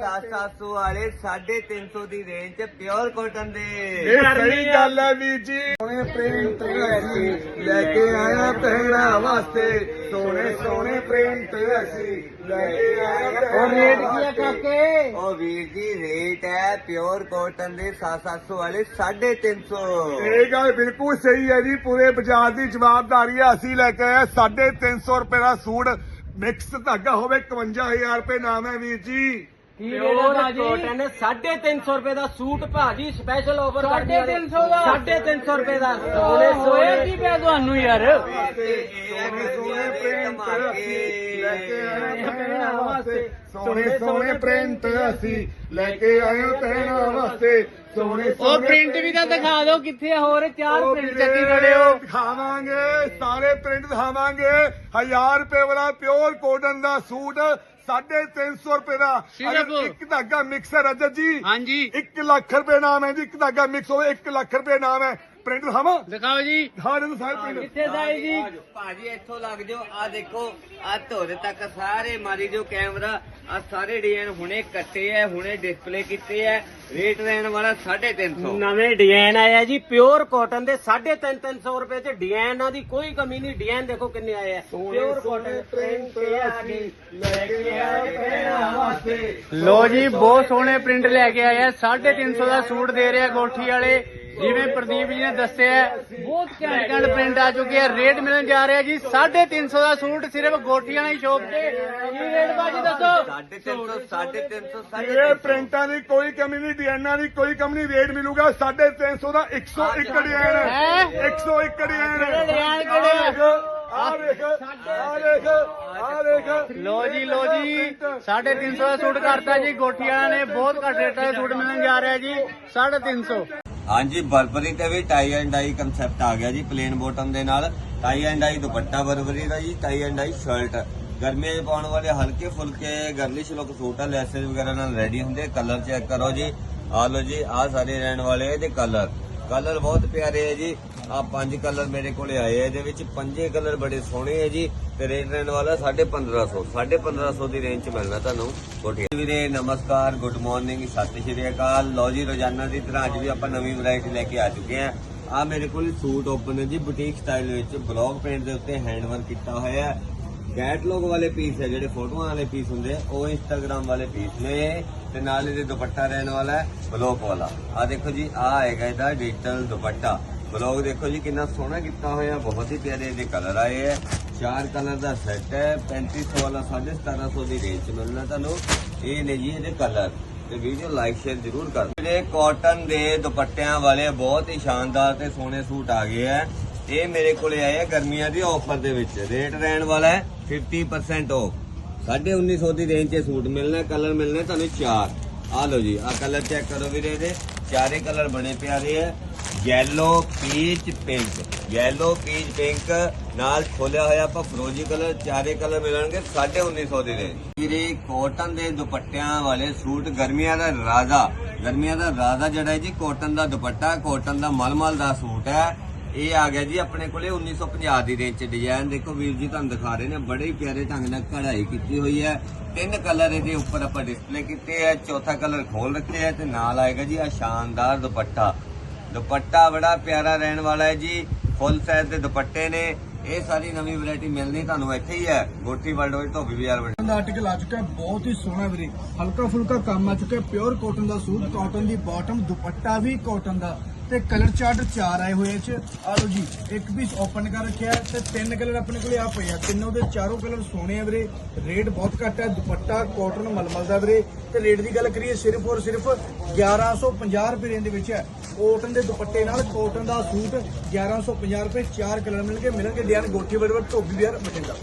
700 ਵਾਲੇ 350 ਦੀ ਰੇਂਜ ਚ ਪਿਓਰ ਕਾਟਨ ਦੇ ਇਹ ਸਹੀ ਗੱਲ ਹੈ ਵੀਰ ਜੀ। ਸੋਹਣੇ ਪ੍ਰਿੰਟ ਅਸੀਂ ਲੈ ਕੇ ਆਇਆ ਪਹਿਣਾ ਵਾਸਤੇ। ਸੋਹਣੇ ਸੋਹਣੇ ਪ੍ਰਿੰਟ ਅਸੀਂ ਲੈ ਕੇ ਆਇਆ ਉਹ ਰੇਟ ਕੀ ਹੈ ਕਾਕੇ? ਉਹ ਵੀਰ ਜੀ ਰੇਟ ਹੈ ਪਿਓਰ ਕਾਟਨ ਦੇ 700 ਵਾਲੇ 350 ਇਹ ਗੱਲ ਬਿਲਕੁਲ ਸਹੀ ਹੈ ਜੀ। ਪੂਰੇ ਬਾਜ਼ਾਰ ਦੀ ਜਵਾਬਦਾਰੀ ਹੈ। ਅਸੀਂ ਲੈ ਕੇ ਆਏ 350 ਰੁਪਏ ਦਾ ਸੂਟ। ਮਿਕਸ ਧਾਗਾ ਹੋਵੇ 51000 ਰੁਪਏ ਨਾਮ ਹੈ ਵੀਰ ਜੀ। ਕੀ ਰੇਟ ਹੈ ਪਿਓਰ ਭਾਜੀ ਕਾਟਨ 350 ਰੁਪਏ ਦਾ ਸੂਟ ਭਾਜੀ ਸਪੈਸ਼ਲ ਆਫਰ 350 ਦਾ? 350 ਰੁਪਏ ਦਾ। ਸੋਹਣੇ ਹੋਇਆ ਸੋਹਣੇ। ਕੀ ਪਿਆ ਤੁਹਾਨੂੰ ਯਾਰ? ਸੋਹਣੇ ਸੋਹਣੇ ਪ੍ਰਿੰਟ ਅਸੀਂ ਲੈ ਕੇ ਆਏ ਪਹਿਣਾ ਵਾਸਤੇ। ਸੋਹਣੇ ਸੋਹਣੇ ਪ੍ਰਿੰਟ ਅਸੀਂ ਲੈ ਕੇ ਆਏ ਪਹਿਣਾ ਵਾਸਤੇ। ਸੋਹਣੇ ਉਹ ਪ੍ਰਿੰਟ ਵੀ ਤਾਂ ਦਿਖਾ ਦਿਓ ਕਿੱਥੇ ਆ ਹੋਰ ਚਾਰ ਪ੍ਰਿੰਟ ਚੱਕੀ ਖੜੇ ਹੋ। ਦਿਖਾਵਾਂਗੇ ਸਾਰੇ ਪ੍ਰਿੰਟ ਦਿਖਾਵਾਂਗੇ। 1000 ਰੁਪਏ ਵਾਲਾ ਪਿਓਰ ਕੋਟਨ ਦਾ ਸੂਟ 350 ਰੁਪਏ ਦਾ ਸਿਰਫ? ਅਗਰ ਇੱਕ ਧਾਗਾ ਮਿਕਸ ਹੈ ਰਜਤ ਜੀ ਹਾਂਜੀ 1 ਲੱਖ ਰੁਪਏ ਨਾਮ ਹੈ ਜੀ ਇੱਕ ਧਾਗਾ ਮਿਕਸ ਹੋਵੇ 1 ਲੱਖ ਰੁਪਏ ਨਾਮ ਹੈ ਪ੍ਰਿੰਟ ਦਿਖਾਵਾਂ ਦਿਖਾਓ ਜੀ। ਦਿਖਾ ਦੇ ਸਾਰੇ ਪ੍ਰਿੰਟ ਕਿੱਥੇ ਸਾਈ ਜੀ? ਭਾਜੀ ਇੱਥੋਂ ਲੱਗ ਜਾਓ। ਆ ਦੇਖੋ ਆ ਧੋਰੇ ਤੱਕ ਸਾਰੇ ਮਾਰੀ ਜੋ ਕੈਮਰਾ ਆ ਸਾਰੇ ਡਿਜ਼ਾਈਨ ਹੁਣੇ ਕੱਟੇ ਐ ਹੁਣੇ ਡਿਸਪਲੇ ਕੀਤੇ ਐ। ਰੇਟ ਰਹਿਣ ਵਾਲਾ 350 ਨਵੇਂ ਡਿਜ਼ਾਈਨ ਆਇਆ ਜੀ ਪਿਓਰ ਕਾਟਨ ਦੇ 350 ਰੁਪਏ ਚ ਡਿਜ਼ਾਈਨਾਂ ਦੀ ਕੋਈ ਕਮੀ ਨਹੀਂ। ਡਿਜ਼ਾਈਨ ਦੇਖੋ ਕਿੰਨੇ ਆਏ ਆ। ਪਿਓਰ ਕਾਟਨ ਪ੍ਰਿੰਟ ਆ ਗਈ ਲੈ ਕੇ ਆਏ ਪਹਿਣਾ ਵਾਸਤੇ। ਲੋ ਜੀ ਬਹੁਤ ਸੋਹਣੇ ਪ੍ਰਿੰਟ ਲੈ ਕੇ ਆਏ ਆ। 350 ਦਾ ਸੂਟ ਦੇ ਰਹੇ ਗੋਠੀ ਵਾਲੇ। ਜਿਵੇਂ ਪ੍ਰਦੀਪ ਜੀ ਨੇ ਦੱਸਿਆ ਹੈ, ਬਹੁਤ ਘੈਂਟ ਘੈਂਟ ਪ੍ਰਿੰਟ ਆ ਚੁੱਕੇ ਆ ਰੇਟ ਮਿਲਣ ਜਾ ਰਿਹਾ ਜੀ 350 ਦਾ ਸੂਟ ਸਿਰਫ ਗੋਠੀ ਵਾਲੀ ਸ਼ੋਪ ਤੇ। ਕੀ ਰੇਟ ਬਾਜੀ ਦੱਸੋ? 350 350 ਇਹ ਪ੍ਰਿੰਟਾਂ ਦੀ ਕੋਈ ਕਮੀ ਨਹੀਂ ਡਿਜ਼ਾਈਨਾਂ ਦੀ ਕੋਈ ਕਮੀ ਨਹੀਂ ਰੇਟ ਮਿਲੂਗਾ 350 ਦਾ 101 ਡਿਜ਼ਾਈਨ। ਹੈਂ? 101 ਡਿਜ਼ਾਈਨ। ਕਿਹੜੇ ਆ? ਦੇਖ ਆ ਦੇਖ ਆ ਦੇਖ ਲੋ ਜੀ ਲੋ ਜੀ 350 ਦਾ ਸੂਟ ਕਰਤਾ ਜੀ ਗੋਠੀ ਵਾਲਿਆਂ ਨੇ ਬਹੁਤ ਘੱਟ ਰੇਟਾਂ ਦਾ ਸੂਟ ਮਿਲਣ ਜਾ ਰਿਹਾ ਜੀ 350 ਹਾਂਜੀ, ਬਰਬਰੀ ਤੇ ਵੀ ਟਾਈ ਐਂਡ ਡਾਈ ਕਨਸੈਪਟ ਆ ਗਿਆ ਜੀ ਪਲੇਨ ਬੋਟਮ ਦੇ ਨਾਲ। Tie and dye dupatta Burberry ਦਾ ਜੀ ਟਾਈ ਐਂਡ ਡਾਈ ਸ਼ਰਟ ਗਰਮੀਆਂ 'ਚ ਪਾਉਣ ਵਾਲੇ ਹਲਕੇ ਫੁਲਕੇ ਗਰਲਿਸ਼ ਲੁੱਕ ਸੂਟ ਆ ਲੈਸਸ ਵਗੈਰਾ ਨਾਲ ਰੈਡੀ ਹੁੰਦੇ। ਕਲਰ ਚੈੱਕ ਕਰੋ ਜੀ। ਆ ਲੋ ਜੀ ਆ ਸਾਰੇ ਰਹਿਣ ਵਾਲੇ ਇਹਦੇ ਕਲਰ ਕਲਰ ਬਹੁਤ ਪਿਆਰੇ ਹੈ ਜੀ। ਆ ਪੰਜ ਕਲਰ ਮੇਰੇ ਕੋਲੇ ਆਏ ਆ, ਇਹਦੇ ਵਿੱਚ ਪੰਜੇ ਕਲਰ ਬੜੇ ਸੋਹਣੇ ਹੈ ਜੀ। ਤੇ ਰੇਟ ਰਹਿਣ ਵਾਲਾ 1550 1550 ਦੀ ਰੇਂਜ ਚ ਮਿਲਣਾ ਤੁਹਾਨੂੰ ਕੋਠੀ। ਵੀਰੇ, ਨਮਸਕਾਰ ਗੁੱਡ ਮਾਰਨਿੰਗ ਸਤਿ ਸ਼੍ਰੀ ਅਕਾਲ। ਲੋ ਜੀ, ਰੋਜ਼ਾਨਾ ਦੀ ਤਰ੍ਹਾਂ ਅੱਜ ਵੀ ਆਪਾਂ ਨਵੀਂ ਵੈਰਾਈਟੀ ਲੈ ਕੇ ਆ ਚੁੱਕੇ ਆ। ਆ ਮੇਰੇ ਕੋਲ ਸੂਟ ਓਪਨ ਹੈ ਜੀ ਬੁਟੀਕ ਸਟਾਈਲ ਵਿੱਚ ਬਲੌਕ ਪ੍ਰਿੰਟ ਦੇ ਉੱਤੇ ਹੈਂਡ ਵਰਕ ਕੀਤਾ ਹੋਇਆ। ਹੈ ਕੈਟਲੌਗ ਵਾਲੇ ਪੀਸ ਹੈ ਜਿਹੜੇ ਫੋਟੋਆਂ ਵਾਲੇ ਪੀਸ ਹੁੰਦੇ ਆ, ਉਹ ਇੰਸਟਾਗ੍ਰam ਵਾਲੇ ਪੀਸ ਨੇ। ਤੇ ਨਾਲ ਇਹਦੇ ਦੁਪੱਟਾ ਰਹਿਣ ਵਾਲਾ ਹੈ ਬਲੌਕ ਵਾਲਾ। ਆ ਦੇਖੋ ਜੀ ਆ ਆਏਗਾ ਇਹਦਾ ਡਿਜੀਟਲ ਦੁਪੱਟਾ। ਬਲੌਗ ਦੇਖੋ ਜੀ ਕਿੰਨਾ ਸੋਹਣਾ ਕੀਤਾ ਹੋਇਆ ਬਹੁਤ ਹੀ ਪਿਆਰੇ ਇਹਦੇ ਕਲਰ ਆਏ ਹੈ। ਚਾਰ ਕਲਰ ਦਾ ਸੈੱਟ ਹੈ 3500 ਵਾਲਾ 1750 ਦੀ ਰੇਂਜ ਚ ਮਿਲਣਾ ਤੁਹਾਨੂੰ। ਇਹ ਨੇ ਜੀ ਇਹਦੇ ਕਲਰ ਤੇ ਵੀਡੀਓ ਲਾਈਕ ਸ਼ੇਅਰ ਜ਼ਰੂਰ ਕਰ। ਦਿਓ ਜਿਹੜੇ ਕਾਟਨ ਦੇ ਦੁਪੱਟਿਆਂ ਵਾਲੇ ਬਹੁਤ ਹੀ ਸ਼ਾਨਦਾਰ ਤੇ ਸੋਹਣੇ ਸੂਟ ਆ ਗਏ ਹੈ। ਇਹ ਮੇਰੇ ਕੋਲੇ ਆਏ ਗਰਮੀਆਂ ਦੀ ਆਫਰ ਦੇ ਵਿੱਚ। ਰੇਟ ਰਹਿਣ ਵਾਲਾ ਹੈ 50% ਆਫ 1950 ਦੀ ਰੇਂਜ 'ਚ ਸੂਟ ਮਿਲਣਾ ਕਲਰ ਮਿਲਣੇ ਤੁਹਾਨੂੰ ਚਾਰ। ਆ ਲਓ ਜੀ ਆ ਕਲਰ ਚੈੱਕ ਕਰੋ ਵੀਰੇ ਇਹਦੇ। ਚਾਰੇ ਕਲਰ ਬਣੇ ਪਿਆਰੇ ਆ yellow peach pink yellow peach pink ਨਾਲ ਖੋਲਿਆ ਹੋਇਆ ਆਪਾਂ ਫਰੋਜੀ ਕਲਰ ਚਾਰੇ ਕਲਰ ਮਿਲਣਗੇ 1950 ਦੀ ਰੇਂਜ ਵੀਰੇ ਕੋਟਨ ਦੇ ਦੁਪੱਟਿਆਂ ਵਾਲੇ ਸੂਟ ਗਰਮੀਆਂ ਦਾ ਰਾਜਾ। ਗਰਮੀਆਂ ਦਾ ਰਾਜਾ ਜਿਹੜਾ ਹੈ ਜੀ ਕਾਟਨ ਦਾ ਦੁਪੱਟਾ ਕੋਟਨ ਦਾ ਮਲਮਲ ਦਾ ਸੂਟ ਹੈ। ਇਹ ਆ ਗਿਆ ਜੀ, ਆਪਣੇ ਕੋਲੇ 1950 ਦੀ ਰੇਂਜ ਚ ਡਿਜ਼ਾਈਨ ਦੇਖੋ ਵੀਰ ਜੀ ਤੁਹਾਨੂੰ ਦਿਖਾ ਰਹੇ ਨੇ, ਬੜੇ ਹੀ ਪਿਆਰੇ ਢੰਗ ਨਾਲ ਕਢਾਈ ਕੀਤੀ ਹੋਈ ਹੈ। ਤਿੰਨ ਕਲਰ ਇਹਦੇ ਉੱਪਰ ਆਪਾਂ ਡਿਸਪਲੇ ਕੀਤੇ ਹੈ ਚੌਥਾ ਕਲਰ ਖੋਲ ਰੱਖਿਆ ਹੈ ਤੇ ਨਾਲ ਆਏਗਾ ਜੀ ਆ ਸ਼ਾਨਦਾਰ ਦੁਪੱਟਾ। ਦੁਪੱਟਾ ਬੜਾ ਪਿਆਰਾ ਰਹਿਣ ਵਾਲਾ ਹੈ ਜੀ, ਫੁੱਲ ਸਾਈਜ਼ ਦੇ ਦੁਪੱਟੇ ਨੇ। ਇਹ ਸਾਰੀ ਨਵੀਂ ਵੈਰਾਈਟੀ ਮਿਲਣੀ ਤੁਹਾਨੂੰ ਇੱਥੇ ਹੀ ਹੈ, ਗੋਠੀ ਵਰਲਡ ਵਿੱਚ, ਧੋਬੀ ਬਾਜ਼ਾਰ ਵਿੱਚ। ਦਾ ਆਰਟੀਕਲ ਆ ਚੁੱਕਾ ਬਹੁਤ ਹੀ ਸੋਹਣਾ ਵੀਰੇ। ਹਲਕਾ ਫੁਲਕਾ ਕੰਮ ਆ ਚੁੱਕਾ ਪਿਓਰ ਕਾਟਨ ਦਾ ਸੂਟ ਕਾਟਨ ਦੀ ਬਾਟਮ ਦੁਪੱਟਾ ਵੀ ਕਾਟਨ ਦਾ। ਤੇ ਕਲਰ ਚਾਰਟ ਚਾਰ ਆਏ ਹੋਏ ਇਹ ਚ। ਆ ਲਓ ਜੀ ਇੱਕ ਪੀਸ ਓਪਨ ਕਰ ਰੱਖਿਆ ਤੇ ਤਿੰਨ ਕਲਰ ਆਪਣੇ ਕੋਲੇ ਆ ਪਏ ਆ। ਤਿੰਨੋਂ ਦੇ ਚਾਰੋਂ ਕਲਰ ਸੋਹਣੇ ਆ ਵੀਰੇ। ਰੇਟ ਬਹੁਤ ਘੱਟ ਹੈ ਦੁਪੱਟਾ ਕਾਟਨ ਮਲਮਲ ਦਾ ਵੀਰੇ। ਤੇ ਰੇਟ ਦੀ ਗੱਲ ਕਰੀਏ ਸਿਰਫ ਔਰ ਸਿਰਫ 1150 ਰੁਪਏ ਰੇਂਜ ਦੇ ਵਿੱਚ ਹੈ। ਕਾਟਨ ਦੇ ਦੁਪੱਟੇ ਨਾਲ ਕਾਟਨ ਦਾ ਸੂਟ 1150 ਰੁਪਏ ਚਾਰ ਕਲਰ ਮਿਲਣਗੇ। ਮਿਲਣਗੇ ਡਿਆਨ ਗੋਠੀ ਵਰਵਰ ਧੋਬੀ ਵੀਰ ਬਠਿੰਡਾ।